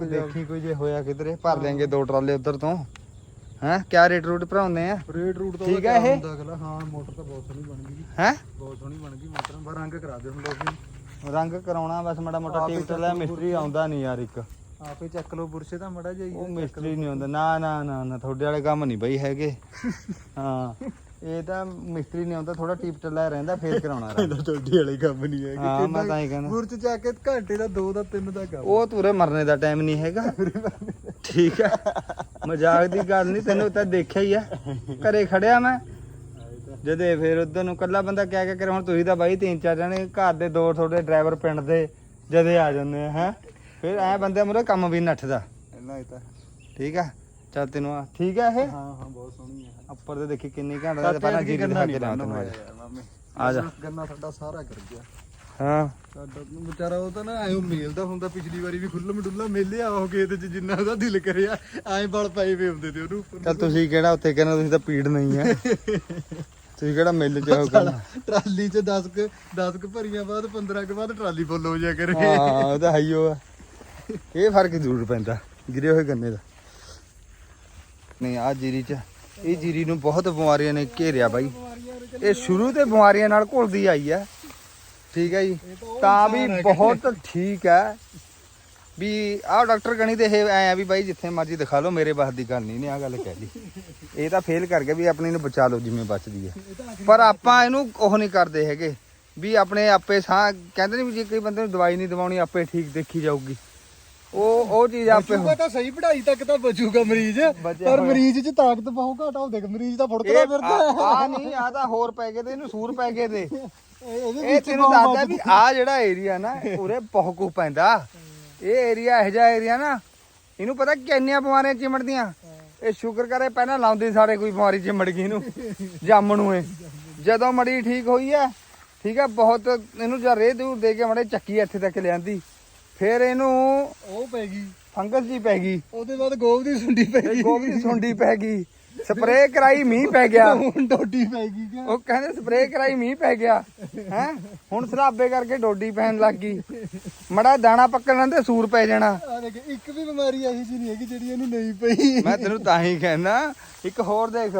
A: ਦੇਖੀ ਕੋਈ ਜੇ ਹੋਇਆ ਕਿਧਰੇ ਭਰ ਲੈਂਗੇ ਦੋ ਟਰਾਲੇ ਉਧਰ ਤੋਂ। ਹੈ? ਕਿਆ ਰੇਟ ਰੂਟ ਭਰਾਉਂਦੇ ਆ?
B: ਰੇਟ ਰੂਟ ਤਾਂ
A: ਠੀਕ ਹੈ ਇਹ?
B: ਹੁੰਦਾ ਅਗਲਾ? ਹਾਂ ਮੋਟਰ ਤਾਂ ਬਹੁਤ ਸੋਹਣੀ ਬਣ ਗਈ।
A: ਹੈ?
B: ਬਹੁਤ ਸੋਹਣੀ ਬਣ ਗਈ ਮੋਟਰ। ਬਾ ਰੰਗ ਕਰਾ ਦੇ ਹੁਣ ਲੋਕ
A: ਰੰਗ ਕਰਾਉਣਾ ਬਸ ਮਾੜਾ ਮੋਟਾ ਟਿਪ ਟਲਾ ਮਿਸਤਰੀ ਆਉਂਦਾ ਨਹੀਂ ਯਾਰ ਇੱਕ।
B: ਆਪੇ ਚੱਕ ਲੋ ਬੁਰਸ਼ੇ ਤਾਂ ਮੜਾ ਜਾਈ
A: ਉਹ ਮਿਸਤਰੀ ਨਹੀਂ ਆਉਂਦਾ। ਨਾ ਨਾ ਨਾ ਨਾ ਤੁਹਾਡੇ ਵਾਲੇ ਕੰਮ ਨਹੀਂ ਬਈ ਹੈਗੇ। ਹਾਂ। ਇਹ ਤਾਂ ਮਿਸਤਰੀ ਨਹੀਂ ਆਉਂਦਾ ਥੋੜਾ ਟੀਪ ਟੱਲਾ ਰਹਿੰਦਾ ਫੇਰ ਕਰਾਉਣਾ ਰੰਗ।
B: ਇਹਦਾ ਟੋਡੀ ਵਾਲੇ ਕੰਮ ਨਹੀਂ ਹੈ
A: ਹਾਂ ਮੈਂ ਤਾਂ ਹੀ ਕਹਿੰਦਾ।
B: ਗੁਰਚ ਜਾ ਕੇ ਘੰਟੇ ਦਾ 2 ਦਾ 3 ਦਾ ਕੰਮ।
A: ਉਹ ਤੁਰੇ ਮਰਨੇ ਦਾ ਟਾਈਮ ਨਹੀਂ ਹੈਗਾ। ਠੀਕ ਆ। ਮਜ਼ਾਕ ਦੀ ਗੱਲ ਨਹੀਂ ਤੈਨੂੰ ਤਾਂ ਦੇਖਿਆ ਹੀ ਆ। ਘਰੇ ਖੜਿਆ ਮੈਂ। ਜਦੇ ਫਿਰ ਉਧਰ ਨੂੰ ਕੱਲਾ ਬੰਦਾ ਕਹਿ ਕੇ ਕਰੇ ਹੁਣ ਤੁਸੀਂ ਤਾਂ ਬਾਈ ਤਿੰਨ ਚਾਰ ਜਣੇ ਘਰ ਦੇ ਦੋ ਤੁਹਾਡੇ ਡਰਾਈਵਰ ਪਿੰਡ ਦੇ ਜਦੇ ਆ ਜਾਂਦੇ ਆ ਹੈ। ਫਿਰ ਐ ਬੰਦੇ ਮੁਰੇ ਕੰਮ ਵੀ ਨੱਠਦਾ।
B: ਇੰਨਾ ਹੀ ਤਾਂ।
A: ਠੀਕ ਆ। ਚੱਲ ਤੈਨੂੰ ਆ ਠੀਕ ਆ ਇਹ?
B: ਹਾਂ ਹਾਂ ਬਹੁਤ ਸੋਹਣੀ ਹੈ
A: ਉੱਪਰ ਤੇ ਦੇਖੀ ਕਿੰਨੀ ਘੰਟਾ ਦਾ ਪਹਿਲਾਂ ਜੀਰੀ ਦਿਖਾ ਕੇ ਲਿਆਵਾਂ ਤੈਨੂੰ ਅੱਜ। ਆ ਜਾ।
B: ਗੰਨਾ ਸਾਡਾ ਸਾਰਾ ਕਰ ਗਿਆ।
A: ਹਾਂ।
B: ਸਾਡਾ ਵਿਚਾਰਾ ਉਹ ਤਾਂ ਨਾ ਐਂ ਮੇਲਦਾ ਹੁੰਦਾ ਪਿਛਲੀ ਵਾਰੀ ਵੀ ਖੁੱਲਮ ਡੁੱਲਾ ਮੇਲਿਆ ਉਹ ਖੇਤ ਚ ਜਿੰਨਾ ਉਹਦਾ ਦਿਲ ਕਰਿਆ ਐਂ ਬਲ ਪਏ ਵੇ ਹੁੰਦੇ ਤੇ ਉਹਨੂੰ ਉੱਪਰ
A: ਚੱਲ ਤੁਸੀਂ ਕਿਹੜਾ ਉੱਥੇ ਕਹਿੰਦੇ ਤੁਸੀਂ ਤਾਂ ਪੀੜ ਨਹੀਂ ਆ। ਤੁਸੀਂ ਕਿਹੜਾ ਮਿਲ ਚ ਹੋ ਕਰਨਾ?
B: ਟਰਾਲੀ ਚ 10 ਕ 10 ਕ ਭਰੀਆਂ ਬਾਅਦ 15 ਕ ਬਾਅਦ ਟਰਾਲੀ ਫੁੱਲ ਹੋ ਜਾ ਕਰੇ।
A: ਹਾਂ ਉਹ ਤਾਂ ਹਾਈਓ ਆ। ਇਹ ਫ਼ਰਕ ਜ਼ਰੂਰ ਪੈਂਦਾ ਗਿਰੇ ਹੋਏ ਗੰਨੇ ਦਾ। ਨਹੀਂ ਆ ਜੀਰੀ ਚ। ਇਹ ਜੀਰੀ ਨੂੰ ਬਹੁਤ ਬਿਮਾਰੀਆਂ ਨੇ, ਘੇਰਿਆ ਬਾਈ। ਇਹ ਸ਼ੁਰੂ ਤੇ ਬਿਮਾਰੀਆਂ ਨਾਲ ਘੁਲਦੀ ਆਈ ਹੈ ਠੀਕ ਹੈ ਜੀ। ਤਾਂ ਵੀ ਬਹੁਤ ਠੀਕ ਹੈ ਵੀ ਆਹ ਡਾਕਟਰ ਗਣੀ ਤੇ ਇਹ ਐ ਵੀ ਬਾਈ, ਜਿੱਥੇ ਮਰਜ਼ੀ ਦਿਖਾ ਲਓ, ਮੇਰੇ ਬਾਤ ਦੀ ਗੱਲ ਨਹੀਂ ਨੇ ਆ ਗੱਲ ਕਹਿ ਲਈ। ਇਹ ਤਾਂ ਫੇਲ ਕਰ ਗਿਆ ਵੀ ਆਪਣੀ ਨੂੰ ਬਚਾ ਲਓ ਜਿਵੇਂ ਬਚਦੀ ਹੈ ਪਰ ਆਪਾਂ ਇਹਨੂੰ ਉਹ ਨਹੀਂ ਕਰਦੇ ਹੈਗੇ। ਵੀ ਆਪਣੇ ਆਪੇ ਸਾਹ ਕਹਿੰਦੇ ਨੇ ਵੀ ਜੇ ਕੋਈ ਬੰਦੇ ਨੂੰ ਦਵਾਈ ਨਹੀਂ ਦਵਾਉਣੀ, ਆਪੇ ਠੀਕ ਦੇਖੀ ਜਾਊਗੀ। ਉਹ ਉਹ ਚੀਜ਼ ਆਪੇ
B: ਬਚੂਗਾ ਤਾਂ ਸਹੀ ਪੜ੍ਹਾਈ ਤੱਕ ਤਾਂ ਬਚੂਗਾ ਮਰੀਜ਼।
A: ਬਚਿਆ
B: ਪਰ
A: ਹੋਇਆ।
B: ਮਰੀਜ਼ ਚ ਤਾਕਤ ਬਹੁਤ ਘਾਟਾ ਦੇਖ ਮਰੀਜ਼ ਤਾਂ ਫੁੜਕਦਾ ਫਿਰਦਾ।
A: ਆ ਨਹੀਂ ਆ ਤਾਂ ਹੋਰ ਪੈ ਗਏ ਤੇ ਇਹਨੂੰ ਸੂਰ ਪੈ ਗਏ ਤੇ।
B: ਇਹ- ਇਹਦੇ
A: ਇਹ
B: ਵਿੱਚ
A: ਤੈਨੂੰ ਦੱਸਦਾ ਵੀ ਆ ਜਿਹੜਾ ਏਰੀਆ ਨਾ ਉਰੇ ਬਹੁਤ ਕੁ ਪੈਂਦਾ। ਇਹ ਏਰੀਆ ਇਹੋ ਜਿਹਾ ਏਰੀਆ ਨਾ ਇਹਨੂੰ ਪਤਾ ਕਿੰਨੀਆਂ ਬਿਮਾਰੀਆਂ ਚਿਮੜਦੀਆਂ ਇਹ ਸ਼ੁਕਰ ਕਰੇ ਪਹਿਲਾਂ ਲਾਉਂਦੀ ਸਾਰੇ ਕੋਈ ਬਿਮਾਰੀ ਚਿਮੜ ਗਈ ਇਹਨੂੰ ਜੰਮ ਨੂੰ ਇਹ। ਜਦੋਂ ਮੜੀ ਠੀਕ ਹੋਈ ਹੈ ਠੀਕ ਹੈ ਬਹੁਤ ਇਹਨੂੰ ਜਾਂ ਰੇਹ ਦੂਰ ਦੇ ਕੇ ਮੜੇ ਚੱਕੀ ਇੱਥੇ ਤੱਕ ਲਿਆਂਦੀ। ਫਿਰ ਇਹਨੂੰ
B: ਉਹ ਪੈ ਗਈ।
A: ਫੰਗਸ ਜੀ ਪੈ ਗਈ।
B: ਉਹਦੇ ਬਾਅਦ ਗੋਬ ਦੀ ਸੁੰਡੀ ਪੈ ਗਈ।
A: ਗੋਭ ਦੀ ਸੁੰਡੀ ਪੈ ਗਈ। ਸਪਰੇਅ ਕਰਾਈ ਮੀਂਹ ਪੈ ਗਿਆ।
B: ਹੁਣ ਡੋਡੀ ਪੈ ਗਈ
A: ਉਹ ਕਹਿੰਦੇ ਸਪਰੇਅ ਕਰਾਈ ਮੀਂਹ ਪੈ ਗਿਆ। ਹੈ? ਹੁਣ ਸਰਾਬੇ ਕਰਕੇ ਡੋਡੀ ਪੈਣ ਲੱਗ ਗਈ। ਮੜਾ ਦਾਣਾ ਪੱਕਣ ਤੇ ਸੂਰ ਪੈ ਜਾਣਾ।
B: ਇੱਕ ਵੀ ਬਿਮਾਰੀ ਇਹੀ ਜਿਹੀ ਨਹੀਂ ਹੈਗੀ ਜਿਹੜੀ ਇਹਨੂੰ ਨਹੀਂ ਪਈ।
A: ਮੈਂ ਤੈਨੂੰ ਤਾਂ ਹੀ ਕਹਿੰਦਾ ਇੱਕ ਹੋਰ ਦੇਖ।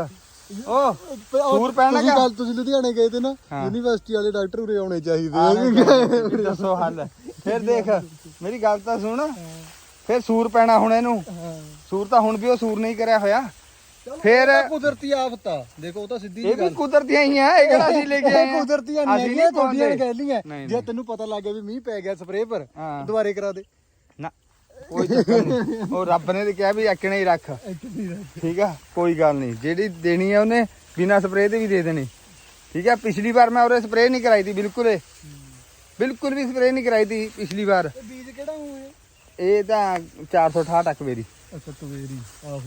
A: ਉਹ ਸੂਰ ਪੈਣ ਲੱਗਾ।
B: ਗੱਲ ਤੁਸੀਂ ਲੁਧਿਆਣੇ ਗਏ ਤੇ ਨਾ। ਯੂਨੀਵਰਸਿਟੀ ਵਾਲੇ ਡਾਕਟਰ ਉਰੇ ਆਉਣੇ ਚਾਹੀਦੇ
A: ਦੱਸੋ ਹੱਲ। ਫਿਰ ਦੇਖ। ਮੇਰੀ ਗੱਲ ਤਾਂ ਸੁਣ। ਫਿਰ ਸੂਰ ਪੈਣਾ ਹੁਣ ਇਹਨੂੰ। ਸੂਰ ਤਾਂ ਹੁਣ ਵੀ ਉਹ ਸੂਰ ਨਹੀਂ ਕਰਿਆ ਹੋਇਆ।
B: ਫਿਰ ਕੁਦਰਤੀ ਆਫਤ ਆ ਦੇਖੋ ਉਹ ਤਾਂ ਸਿੱਧੀ
A: ਇਹ
B: ਜਿਹੀ
A: ਵੀ
B: ਗੱਲ।
A: ਕੁਦਰਤੀਆਂ ਹੀ ਆ ਇਹ ਕਿਹੜਾ ਅਸੀਂ ਲੈ ਕੇ ਆਏ
B: ਇਹ
A: ਆ?
B: ਕੁਦਰਤੀਆਂ ਨਹੀਂ
A: ਅਸੀਂ
B: ਹੈਗੀਆਂ
A: ਪਾਉਂਦੇ।
B: ਤੁਹਾਡੀਆਂ ਕਹਿ
A: ਨਹੀਂ,
B: ਜੇ
A: ਨਹੀਂ।
B: ਤੈਨੂੰ ਪਤਾ ਲੱਗ ਗਿਆ ਵੀ ਮੀਂਹ ਪੈ ਗਿਆ ਸਪਰੇਅ ਪਰ
A: ਹਾਂ।
B: ਦੁਬਾਰੇ ਕਰਾ ਦੇ।
A: ਨਾ ਕੋਈ ਚੱਕਰ ਨਹੀਂ। ਉਹ ਰੱਬ ਨੇ ਤੇ ਕਿਹਾ ਵੀ ਐਕਣੇ ਹੀ ਰੱਖ। ਠੀਕ ਆ? ਕੋਈ ਗੱਲ ਨਹੀਂ। ਜਿਹੜੀ ਦੇਣੀ ਆ ਉਹਨੇ ਬਿਨਾ ਸਪਰੇਅ ਦੇ ਵੀ ਦੇ ਦੇਣੀ। ਠੀਕ ਆ? ਪਿਛਲੀ ਵਾਰ ਮੈਂ ਉਹਰੇ ਸਪਰੇਅ ਨਹੀਂ ਕਰਾਈ ਤੀ ਬਿਲਕੁਲ। ਹੀ। ਬਿਲਕੁਲ ਵੀ ਸਪਰੇਅ ਨਹੀਂ ਕਰਾਈ ਤੀ ਪਿਛਲੀ ਵਾਰ।
B: ਇਹ ਬੀਜ
A: ਇਹ ਤਾਂ 468 ਤੱਕ ਮੇਰੀ
B: ਅੱਛਾ ਤਵੇਰੀ ਆਹੋ।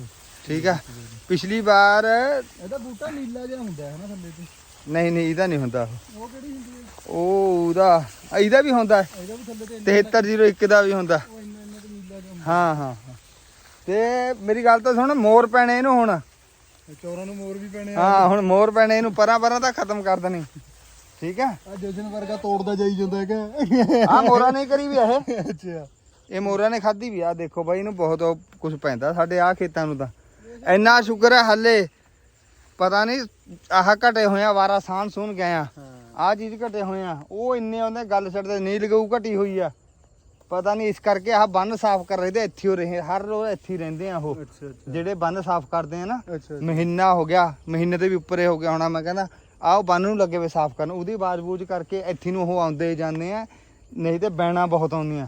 A: ਠੀਕ ਆ। ਪਿਛਲੀ ਵਾਰ
B: ਇਹਦਾ ਬੂਟਾ ਨੀਲਾ ਜਿਹਾ ਹੁੰਦਾ ਹੈ ਨਾ ਥੱਲੇ ਤੇ।
A: ਨਹੀਂ ਨਹੀਂ ਇਹਦਾ ਨਹੀਂ ਹੁੰਦਾ
B: ਉਹ। ਕਿਹੜੀ ਹੁੰਦੀ ਹੈ?
A: ਉਹ ਉਹਦਾ ਇਹਦਾ ਵੀ ਹੁੰਦਾ
B: ਇਹਦਾ ਵੀ ਥੱਲੇ ਤੇ
A: 7301 ਦਾ ਵੀ ਹੁੰਦਾ।
B: ਉਹ ਇੰਨਾ ਇੰਨਾ ਤੇ ਨੀਲਾ ਜਿਹਾ ਹੁੰਦਾ।
A: ਹਾਂ ਹਾਂ ਹਾਂ। ਤੇ ਮੇਰੀ ਗੱਲ ਤਾਂ ਸੁਣ ਮੋਰ ਪੈਣੇ ਇਹਨੂੰ ਹੁਣ।
B: ਇਹ ਚੋਰਾਂ ਨੂੰ ਮੋਰ ਵੀ ਪੈਣੇ ਆ।
A: ਹਾਂ ਹੁਣ ਮੋਰ ਪੈਣੇ ਇਹਨੂੰ ਪਰਾਂ ਪਰਾਂ ਤਾਂ ਖਤਮ ਕਰ ਦੇਣੀ। ਠੀਕ ਆ?
B: ਆ ਜਸ਼ਨ ਵਰਗਾ ਤੋੜਦਾ ਜਾਈ ਜਾਂਦਾ ਹੈਗਾ।
A: ਆ ਮੋਰਾ ਨਹੀਂ ਕਰੀ ਵੀ ਇਹ।
B: ਅੱਛਾ।
A: ਇਹ ਮੋਰਾ ਨੇ ਖਾਧੀ ਵੀ ਆ ਦੇਖੋ ਬਾਈ ਇਹਨੂੰ ਬਹੁਤ ਕੁਝ ਪੈਂਦਾ ਸਾਡੇ ਆ ਖੇਤਾਂ ਨੂੰ ਤਾਂ। ਇੰਨਾ ਸ਼ੁਕਰ ਹੈ ਹੱਲੇ। ਪਤਾ ਨਹੀਂ ਆਹ ਘਟੇ ਹੋਏ ਆ ਵਾਰਾ ਸਾਨ ਸੂਨ ਗਏ ਆ। ਆ ਚੀਜ਼ ਘਟੇ ਹੋਏ ਆ। ਉਹ ਇੰਨੇ ਆਉਂਦੇ ਗੱਲ ਛੱਡਦੇ ਨੀਲ ਗਊ ਘਟੀ ਹੋਈ ਆ। ਪਤਾ ਨਹੀਂ ਇਸ ਕਰਕੇ ਆਹ ਬੰਨ ਸਾਫ਼ ਕਰ ਰਹੇ ਤੇ ਇੱਥੇ ਹੋ ਰਹੇ ਹਰ ਰੋਜ਼ ਇੱਥੇ ਰਹਿੰਦੇ ਆ ਉਹ। ਜਿਹੜੇ ਬੰਨ ਸਾਫ਼ ਕਰਦੇ ਆ ਨਾ ਮਹੀਨਾ ਹੋ ਗਿਆ ਮਹੀਨੇ ਦੇ ਵੀ ਉੱਪਰੇ ਹੋ ਗਿਆ ਹੋਣਾ ਮੈਂ ਕਹਿੰਦਾ ਆਹ ਬੰਨ ਨੂੰ ਲੱਗੇ ਵੇ ਸਾਫ਼ ਕਰਨ ਉਹਦੀ ਬੂਝ ਕਰਕੇ ਇੱਥੇ ਨੂੰ ਉਹ ਆਉਂਦੇ ਜਾਂਦੇ ਆ ਨਹੀਂ ਤੇ ਬੈਣਾ ਬਹੁਤ ਆਉਂਦੀਆਂ।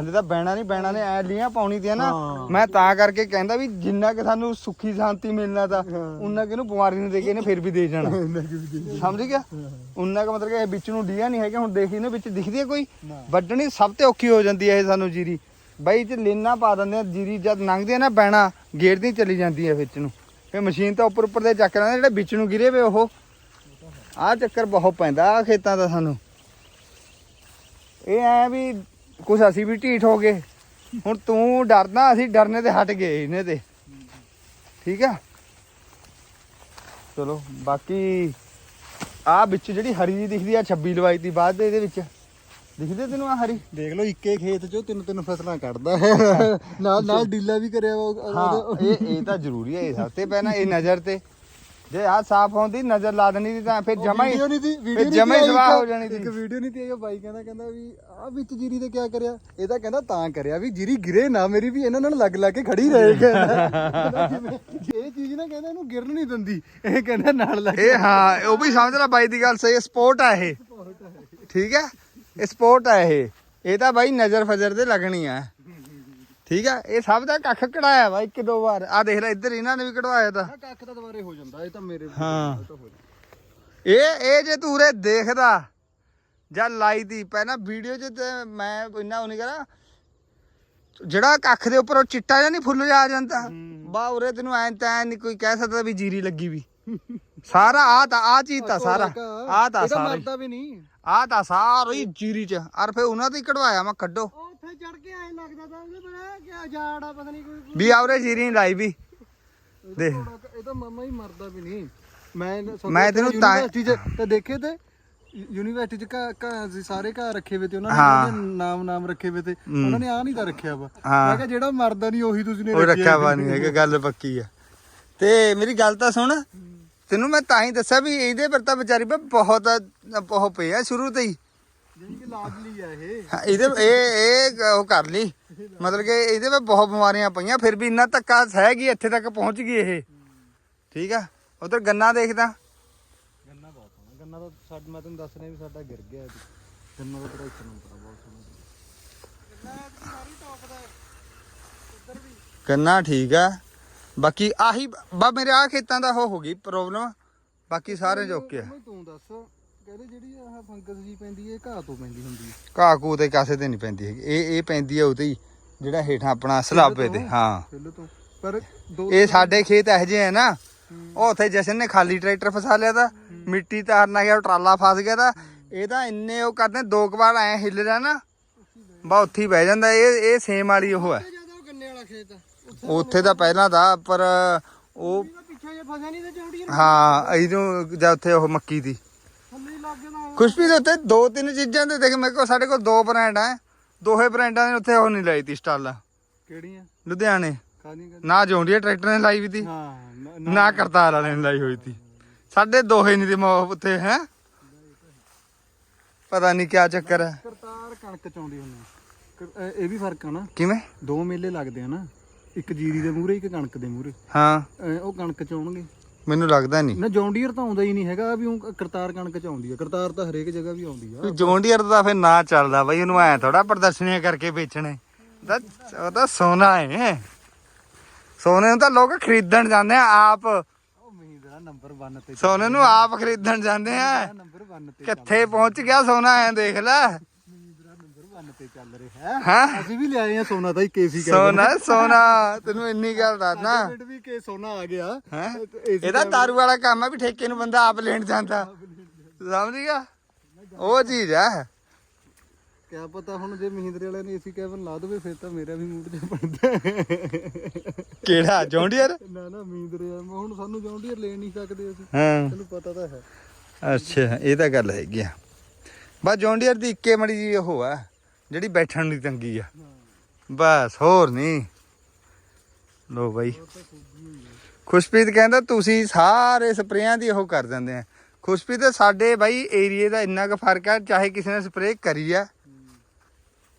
A: ਹਲੇ ਤਾਂ ਬੈਣਾ ਨਹੀਂ ਬੈਣਾ ਨੇ ਐ ਲੀਆਂ ਪਾਉਣੀ ਦੀਆਂ ਨਾ। ਮੈਂ ਤਾਂ ਕਰਕੇ ਕਹਿੰਦਾ ਵੀ ਜਿੰਨਾ ਕਿ ਸਾਨੂੰ ਸੁੱਖੀ ਸ਼ਾਂਤੀ ਮਿਲਣਾ ਤਾਂ। ਉਨਾ ਕਿ ਬਿਮਾਰੀ ਨੂੰ ਦੇ ਕੇ ਇਹਨੇ ਫਿਰ ਵੀ ਦੇ ਜਾਣਾ।
B: ਦੇ
A: ਸਮਝ ਗਿਆ? ਉਨਾ ਕੁ ਮਤਲਬ ਕਿ ਇਹ ਵਿੱਚ ਨੂੰ ਡੀਆਂ ਨਹੀਂ ਹੈਗਾ ਹੁਣ ਦੇਖੀ ਇਹਨੇ ਵਿੱਚ ਦਿਖਦੀ ਹੈ ਕੋਈ। ਵੱਢਣੀ ਸਭ ਤੇ ਔਖੀ ਹੋ ਜਾਂਦੀ ਹੈ ਇਹ ਸਾਨੂੰ ਜੀਰੀ। ਬਾਈ ਚ ਲੈਣਾ ਪਾ ਦਿੰਦੇ ਆ ਜੀਰੀ ਜਦ ਲੰਘਦੀ ਆ ਨਾ ਬੈਣਾ ਗੇੜਦੀ ਚਲੀ ਜਾਂਦੀ ਹੈ ਵਿੱਚ ਨੂੰ। ਫੇ ਮਸ਼ੀਨ ਤਾਂ ਉੱਪਰ ਉੱਪਰ ਦੇ ਚੱਕ ਲੈਂਦੇ ਜਿਹੜੇ ਵਿੱਚ ਨੂੰ ਗਿਰੇ ਵੇ ਉਹ। ਆਹ ਚੱਕਰ ਬਹੁਤ ਪੈਂਦਾ ਆ ਖੇਤਾਂ ਦਾ ਸਾਨੂੰ। ਇਹ ਐ ਵੀ ਕੁਛ ਅਸੀਂ ਵੀ ਢੀਠ ਹੋ ਗਏ। ਹੁਣ ਤੂੰ ਡਰਦਾ ਅਸੀਂ ਡਰਨੇ ਤੇ ਹਟ ਗਏ ਇਹਨੇ ਤੇ। ਠੀਕ ਆ? ਚਲੋ ਬਾਕੀ ਆ ਵਿੱਚ ਜਿਹੜੀ ਹਰੀ ਜੀ ਦਿਖਦੀ ਆ 26 ਲਵਾਈ ਦੀ ਬਾਅਦ ਦੇ ਇਹਦੇ ਵਿੱਚ। ਦਿਖਦੇ ਤੈਨੂੰ ਆ ਹਰੀ?
B: ਦੇਖ ਲਓ ਇੱਕੇ ਖੇਤ ਚੋਂ ਤਿੰਨ ਤਿੰਨ ਫਸਲਾਂ ਕੱਢਦਾ। ਹੈ ਨਾਲ ਨਾਲ ਡੀਲਾ ਵੀ ਕਰਿਆ ਵਾ
A: ਹਾਂ ਇਹ ਇਹ ਤਾਂ ਜ਼ਰੂਰੀ ਹੈ ਇਹ ਸਭ ਤੇ ਪਹਿਲਾਂ ਇਹ ਨਜ਼ਰ ਤੇ। ਜੇ ਆ ਸਾਫ਼ ਹੁੰਦੀ ਨਜ਼ਰ ਲਾ ਦੇਣੀ ਸੀ ਤਾਂ ਫਿਰ ਜਮਾ ਹੀ
B: ਵੀਡੀਓ ਨਹੀਂ ਸੀ
A: ਫਿਰ
B: ਵੀਡੀਓ
A: ਜਮਾ ਹੀ ਸਵਾਹ ਹੋ ਜਾਣੀ
B: ਇੱਕ
A: ਸੀ
B: ਵੀਡੀਓ ਨਹੀਂ ਤੀ ਇਹ ਬਾਈ ਕਹਿੰਦਾ ਕਹਿੰਦਾ ਵੀ ਆ ਵਿੱਚ ਜੀਰੀ ਤੇ ਕਿਆ ਕਰਿਆ? ਇਹ ਤਾਂ ਕਹਿੰਦਾ ਤਾਂ ਕਰਿਆ ਵੀ ਜੀਰੀ ਗਿਰੇ ਨਾ ਮੇਰੀ ਵੀ ਇਹਨਾਂ ਨਾਲ ਲੱਗ ਲੱਗ ਕੇ ਖੜੀ ਰਹੇ। ਇਹ ਚੀਜ਼ ਨਾ ਕਹਿੰਦਾ ਇਹਨੂੰ ਗਿਰਨ ਨਹੀਂ ਦਿੰਦੀ। ਇਹ ਕਹਿੰਦਾ ਨਾਲ ਲੱਗ
A: ਇਹ ਹਾਂ ਉਹ ਵੀ ਸਮਝ ਲੈ ਬਾਈ ਦੀ ਗੱਲ ਸਹੀ ਸਪੋਰਟ ਆ ਇਹ। ਠੀਕ ਹੈ? ਇਹ ਸਪੋਰਟ ਆ ਇਹ। ਇਹ ਤਾਂ ਬਾਈ ਨਜ਼ਰ ਫਜ਼ਰ ਤੇ ਲੱਗਣੀ ਆ। ਠੀਕ ਹੈ ਇਹ ਸਭ ਦਾ ਕੱਖ ਕਢਾਇਆ ਵਾ ਇੱਕ ਦੋ ਵਾਰ। ਆ ਦੇਖ ਲੈ ਇੱਧਰ ਇਹਨਾਂ ਨੇ ਵੀ ਕਢਵਾਇਆ ਤਾਂ।
B: ਆ ਕੱਖ ਤਾਂ ਦੁਬਾਰੇ ਹੋ ਜਾਂਦਾ ਇਹ ਤਾਂ ਮੇਰੇ
A: ਹਾਂ।
B: ਇਹ ਤਾਂ ਹੋ ਜਾਂਦਾ।
A: ਇਹ ਇਹ ਜੇ ਤੂੰ ਉਰੇ ਦੇਖਦਾ ਜਾਂ ਲਾਈ ਦੀ ਪਹਿਲਾਂ ਵੀਡੀਓ 'ਚ ਤੇ ਮੈਂ ਇੰਨਾ ਉਹ ਨਹੀਂ ਕਰਾਂ। ਜਿਹੜਾ ਕੱਖ ਦੇ ਉੱਪਰ ਉਹ ਚਿੱਟਾ ਜਿਹਾ ਨਹੀਂ ਫੁੱਲ ਜਾ ਆ ਜਾਂਦਾ। ਬਾ ਉਰੇ ਤੈਨੂੰ ਐਂ ਤਾਂ ਨਹੀਂ ਕੋਈ ਕਹਿ ਸਕਦਾ ਵੀ ਜੀਰੀ ਲੱਗੀ ਵੀ। ਸਾਰਾ ਆ ਤਾਂ ਆ ਚੀਜ਼ ਤਾਂ ਸਾਰਾ। ਆ ਤਾਂ
B: ਇਹ ਤਾਂ
A: ਸਾਰਾ।
B: ਮਰਦਾ ਵੀ ਨਹੀਂ।
A: ਆ ਤਾਂ ਸਾਰੀ ਜੀਰੀ 'ਚ। ਅਰ ਫੇ ਉਹਨਾਂ ਤੋਂ ਹੀ ਕਢਵਾਇਆ ਮੈਂ ਕੱਢੋ।
B: ਉਹ ਉੱਥੇ ਚੜ ਕੇ ਐ ਲੱਗਦਾ ਤਾਂ ਉਹਦੇ ਬੜਾ ਕਿ ਜਾੜਾ ਪਤਾ ਨਹੀਂ ਕੋਈ
A: ਵੀ ਆਉਰੇ ਜੀਰੀ ਨਹੀਂ ਲਾਈ ਵੀ। ਦੇਖ।
B: ਇਹ ਤਾਂ ਮਾਮਾ ਹੀ ਮਰਦਾ ਵੀ ਨਹੀਂ। ਮੈਂ
A: ਮੈਂ ਤੈਨੂੰ ਤਾਂ-
B: ਤਾਂ ਦੇਖੇ ਤੇ ਯੂਨੀਵਰਸਿਟੀ ਚ ਸੀ ਸਾਰੇ ਘਰ ਰੱਖੇ ਵੇ ਤੇ ਉਹਨਾਂ। ਨੇ ਨਾਮ ਨਾਮ ਰੱਖੇ ਵੇ ਤੇ। ਉਹਨਾਂ ਨੇ ਆ ਨਹੀਂ ਤਾਂ ਰੱਖਿਆ ਵਾ। ਮੈਂ ਕਿਹਾ ਜਿਹੜਾ ਮਰਦਾ ਨਹੀਂ ਉਹੀ ਤੁਸੀਂ ਨੇ
A: ਰੱਖਿਆ ਵਾ ਨਹੀਂ ਹੈਗਾ ਗੱਲ ਪੱਕੀ ਆ। ਤੇ ਮੇਰੀ ਗੱਲ ਤਾਂ ਸੁਣ। ਤੈਨੂੰ ਮੈਂ ਤਾਂ ਹੀ ਦੱਸਿਆ ਵੀ ਇਹਦੇ ਪਰ ਤਾਂ ਵਿਚਾਰੀ ਬਹੁਤ ਬਹੁਤ ਪਿਆ ਸ਼ੁਰੂ ਤੋਂ ਹੀ।
B: ਜਿਹੜੀ ਕਿ ਲਾਡਲੀ ਆ ਇਹ।
A: ਹਾਂ, ਇਹਦੇ ਇਹ ਇਹ ਉਹ ਕਰ ਲਈ। ਮਤਲਬ ਕਿ ਇਹਦੇ ਵਿੱਚ ਬਹੁਤ ਬਿਮਾਰੀਆਂ ਪਈਆਂ ਫਿਰ ਵੀ ਇੰਨਾ ਧੱਕਾ ਸਹਿ ਗਈ ਇੱਥੇ ਤੱਕ ਪਹੁੰਚ ਗਈ ਇਹ। ਠੀਕ ਆ? ਉਧਰ ਗੰਨਾ ਦੇਖਦਾ।
B: ਗੰਨਾ ਬਹੁਤ ਸੋਹਣਾ। ਗੰਨਾ ਤਾਂ ਸਾਡ ਮੈਂ ਤੈਨੂੰ ਦੱਸ ਰਿਹਾ ਵੀ ਸਾਡਾ ਗਿਰ ਗਿਆ ਇਹਦੀ। ਗੰਨਾ ਦਾ ਤੇਰਾ ਇੱਕ ਨੰਬਰ ਆ ਬਹੁਤ ਸੋਹਣਾ ਗੰਨਾ ਦੀ ਸਾਰੀ ਟੌਪ ਦਾ ਉੱਧਰ ਵੀ
A: ਗੰਨਾ ਠੀਕ ਆ। ਬਾਕੀ ਆਹੀ ਬਾ ਮੇਰੇ ਆ ਖੇਤਾਂ ਦਾ ਉਹ ਹੋ ਗਈ ਪ੍ਰੋਬਲਮ ਬਾਕੀ ਸਾਰੇ ਓਕੇ ਆ।
B: ਮੰਮੀ ਤੂੰ ਦੱਸ। ਕਹਿੰਦੇ ਜਿਹੜੀ ਆਹ ਫੰਗਸ ਜੀ ਪੈਂਦੀ ਹੈ ਇਹ ਘਾਹ ਤੋਂ ਪੈਂਦੀ ਹੁੰਦੀ ਹੈ।
A: ਘਾਹ ਘੂ ਤੇ ਕਾਸੇ ਤੇ ਨਹੀਂ ਪੈਂਦੀ ਹੈਗੀ। ਇਹ ਇਹ ਪੈਂਦੀ ਆ ਉਤੇ ਹੀ ਜਿਹੜਾ ਹੇਠਾਂ ਆਪਣਾ ਸਲਾਬੇ ਤੇ ਹਾਂ।
B: ਤੋਂ। ਪਰ ਦੋ
A: ਇਹ ਸਾਡੇ ਖੇਤ ਇਹੋ ਜਿਹੇ ਆ ਨਾ। ਉਹ ਉੱਥੇ ਜਸ਼ਨ ਨੇ ਖਾਲੀ ਟਰੈਕਟਰ ਫਸਾ ਲਿਆ ਤਾਂ ਮਿੱਟੀ ਤਾਰਨਾ ਗਿਆ ਉਹ ਟਰਾਲਾ ਫਸ ਗਿਆ ਤਾਂ। ਇਹ ਤਾਂ ਇੰਨੇ ਉਹ ਕਰਦੇ ਦੋ ਕੁ ਵਾਰ ਐ ਹਿੱਲ ਰਿਹਾ ਨਾ। ਬਾ ਉੱਥੇ ਹੀ ਬਹਿ ਜਾਂਦਾ ਇਹ ਇਹ ਸੇਮ ਵਾਲੀ ਉਹ ਹੈ।
B: ਜ਼ਿਆਦਾ ਉਹ ਗੰਨੇ ਵਾਲਾ ਖੇਤ ਆ। ਉੱਥੇ
A: ਤਾਂ ਪਹਿਲਾਂ ਦਾ ਪਰ ਉਹ
B: ਤਾਂ ਪਿੱਛੇ ਜੇ ਫਸਿਆ ਨਹੀਂ ਤੇ ਚੌੜੀ
A: ਹਾਂ ਇਹਨੂੰ ਜਾਂ ਉੱਥੇ ਉਹ ਮੱਕੀ ਦੀ। ਖੁਸ਼ਪੀ ਦੇ ਉੱਤੇ ਦੋ ਤਿੰਨ ਚੀਜ਼ਾਂ ਦੇ ਦੇਖ ਮੇਰੇ ਕੋਲ ਸਾਡੇ ਕੋਲ ਦੋ ਬ੍ਰਾਂਡ ਆ। ਦੋਹੇ ਬ੍ਰਾਂਡਾਂ ਦੇ ਉੱਥੇ ਉਹ ਨਹੀਂ ਲਾਈ ਤੀ ਸਟਾਲਾਂ।
B: ਕਿਹੜੀਆਂ?
A: ਲੁਧਿਆਣੇ। ਨਾ ਜੌਂਡੀਆ ਟਰੈਕਟਰ ਨੇ ਲਾਈ ਵੀ ਤੀ
B: ਹਾਂ
A: ਨਾ ਕਰਤਾਰ ਵਾਲੇ ਨੇ ਲਾਈ ਹੋਈ ਤੀ। ਸਾਡੇ ਦੋਹੇ ਨਹੀਂ ਤੇ ਮੌ ਉੱਥੇ ਹੈ? ਪਤਾ ਨਹੀਂ ਕਿਆ ਚੱਕਰ ਹੈ
B: ਕਰਤਾਰ ਕਣਕ ਚਾਉਂਦੀ ਹੁੰਦੀ ਇਹ- ਵੀ ਫ਼ਰਕ ਆ ਨਾ।
A: ਕਿਵੇਂ?
B: ਦੋ ਮੇਲੇ ਲੱਗਦੇ ਆ ਨਾ। ਇੱਕ ਜੀਰੀ ਦੇ ਮੂਹਰੇ ਇੱਕ ਕਣਕ ਦੇ ਮੂਹਰੇ।
A: ਹਾਂ।
B: ਉਹ ਕਣਕ ਚ ਆਉਣਗੇ
A: ਮੈਨੂੰ ਲੱਗਦਾ ਨਹੀਂ।
B: ਨਾ ਜੌਂਡੀਅਰ ਤਾਂ ਆਉਂਦਾ ਹੀ ਨਹੀਂ ਹੈਗਾ ਵੀ ਉਹ ਕਰਤਾਰ ਕਣਕ ਚ ਆਉਂਦੀ ਆ। ਕਰਤਾਰ ਤਾਂ ਹਰੇਕ ਜਗ੍ਹਾ ਵੀ ਆਉਂਦੀ ਆ।
A: ਜੌਂਡੀਅਰ ਦਾ ਫਿਰ ਨਾ ਚੱਲਦਾ ਬਈ ਉਹਨੂੰ ਐ ਥੋੜਾ ਪ੍ਰਦਰਸ਼ਨੀਆਂ ਕਰਕੇ ਵੇਚਣੇ। ਉਹ ਤਾਂ ਸੋਨਾ ਹੈ ਸੋਨੇ ਨੂੰ ਤਾਂ ਲੋਕ ਖਰੀਦਣ ਜਾਂਦੇ ਆ ਆਪ।
B: ਉਹ ਮਹਿੰਦਰਾ ਨੰਬਰ 1 ਤੇ
A: ਸੋਨੇ ਨੂੰ ਆਪ ਖਰੀਦਣ ਜਾਂਦੇ ਆ।
B: ਨੰਬਰ 1 ਤੇ
A: ਕਿੱਥੇ ਪਹੁੰਚ ਗਿਆ ਸੋਨਾ ਐ ਦੇਖ ਲੈ।
B: ਮਹਿੰਦਰਾ ਨੰਬਰ 1 ਤੇ ਚੱਲ ਰਿਹਾ। ਹੈ?
A: ਹਾਂ
B: ਅਸੀਂ ਵੀ ਲਿਆਏ ਆ ਸੋਨਾ ਤਾਂ ਹੀ ਕੇਸੀ
A: ਸੋਨਾ ਸੋਨਾ ਤੈਨੂੰ ਇੰਨੀ ਗੱਲ ਦੱਸਣਾ
B: ਪਿੰਡ ਵੀ ਕੇ ਸੋਨਾ ਆ ਗਿਆ।
A: ਹੈ?
B: ਤੇ AC
A: ਇਹਦਾ ਦਾਰੂ ਵਾਲਾ ਕੰਮ ਆ ਵੀ ਠੇਕੇ ਨੂੰ ਬੰਦਾ ਆਪ ਲੈਣ ਜਾਂਦਾ। ਸਮਝ ਗਿਆ? ਉਹ ਚੀਜ਼ ਆ।
B: ਕਿਆ ਪਤਾ ਹੁਣ ਜੇ ਮਹਿੰਦਰੇ ਵਾਲਿਆਂ ਨੇ ਏਸੀ ਕੈਬਨ ਲਾ ਦੇਵੇ ਫਿਰ ਤਾਂ ਮੇਰਾ ਵੀ ਮੂਡ ਜਿਹਾ ਬਣਦਾ।
A: ਕਿਹੜਾ? ਜੌਂਡੀਅਰ?
B: ਨਾ ਨਾ ਮਹਿੰਦਰੇ ਆ। ਮੈਂ ਹੁਣ ਸਾਨੂੰ ਜੌਂਡੀਅਰ ਲੈ ਨਹੀਂ ਸਕਦੇ ਅਸੀਂ।
A: ਹਾਂ।
B: ਤੈਨੂੰ ਪਤਾ ਤਾਂ ਹੈ।
A: ਅੱਛਾ ਇਹ ਤਾਂ ਗੱਲ ਹੈਗੀ ਆ। ਬਸ ਜੌਂਡੀਅਰ ਦੀ ਇੱਕੇ ਮੜੀ ਜੀ ਉਹ ਆ। ਜਿਹੜੀ ਬੈਠਣ ਦੀ ਤੰਗੀ ਆ। ਬਸ ਹੋਰ ਨਹੀਂ। ਲੋ ਬਾਈ। ਖੁਸ਼ਪ੍ਰੀਤ ਕਹਿੰਦਾ ਤੁਸੀਂ ਸਾਰੇ ਸਪਰੇਆਂ ਦੀ ਉਹ ਕਰ ਦਿੰਦੇ ਆ। ਖੁਸ਼ਪ੍ਰੀਤ ਸਾਡੇ ਬਾਈ ਏਰੀਏ ਦਾ ਇੰਨਾ ਕੁ ਫ਼ਰਕ ਆ ਚਾਹੇ ਕਿਸੇ ਨੇ ਸਪਰੇਅ ਕਰੀ ਆ।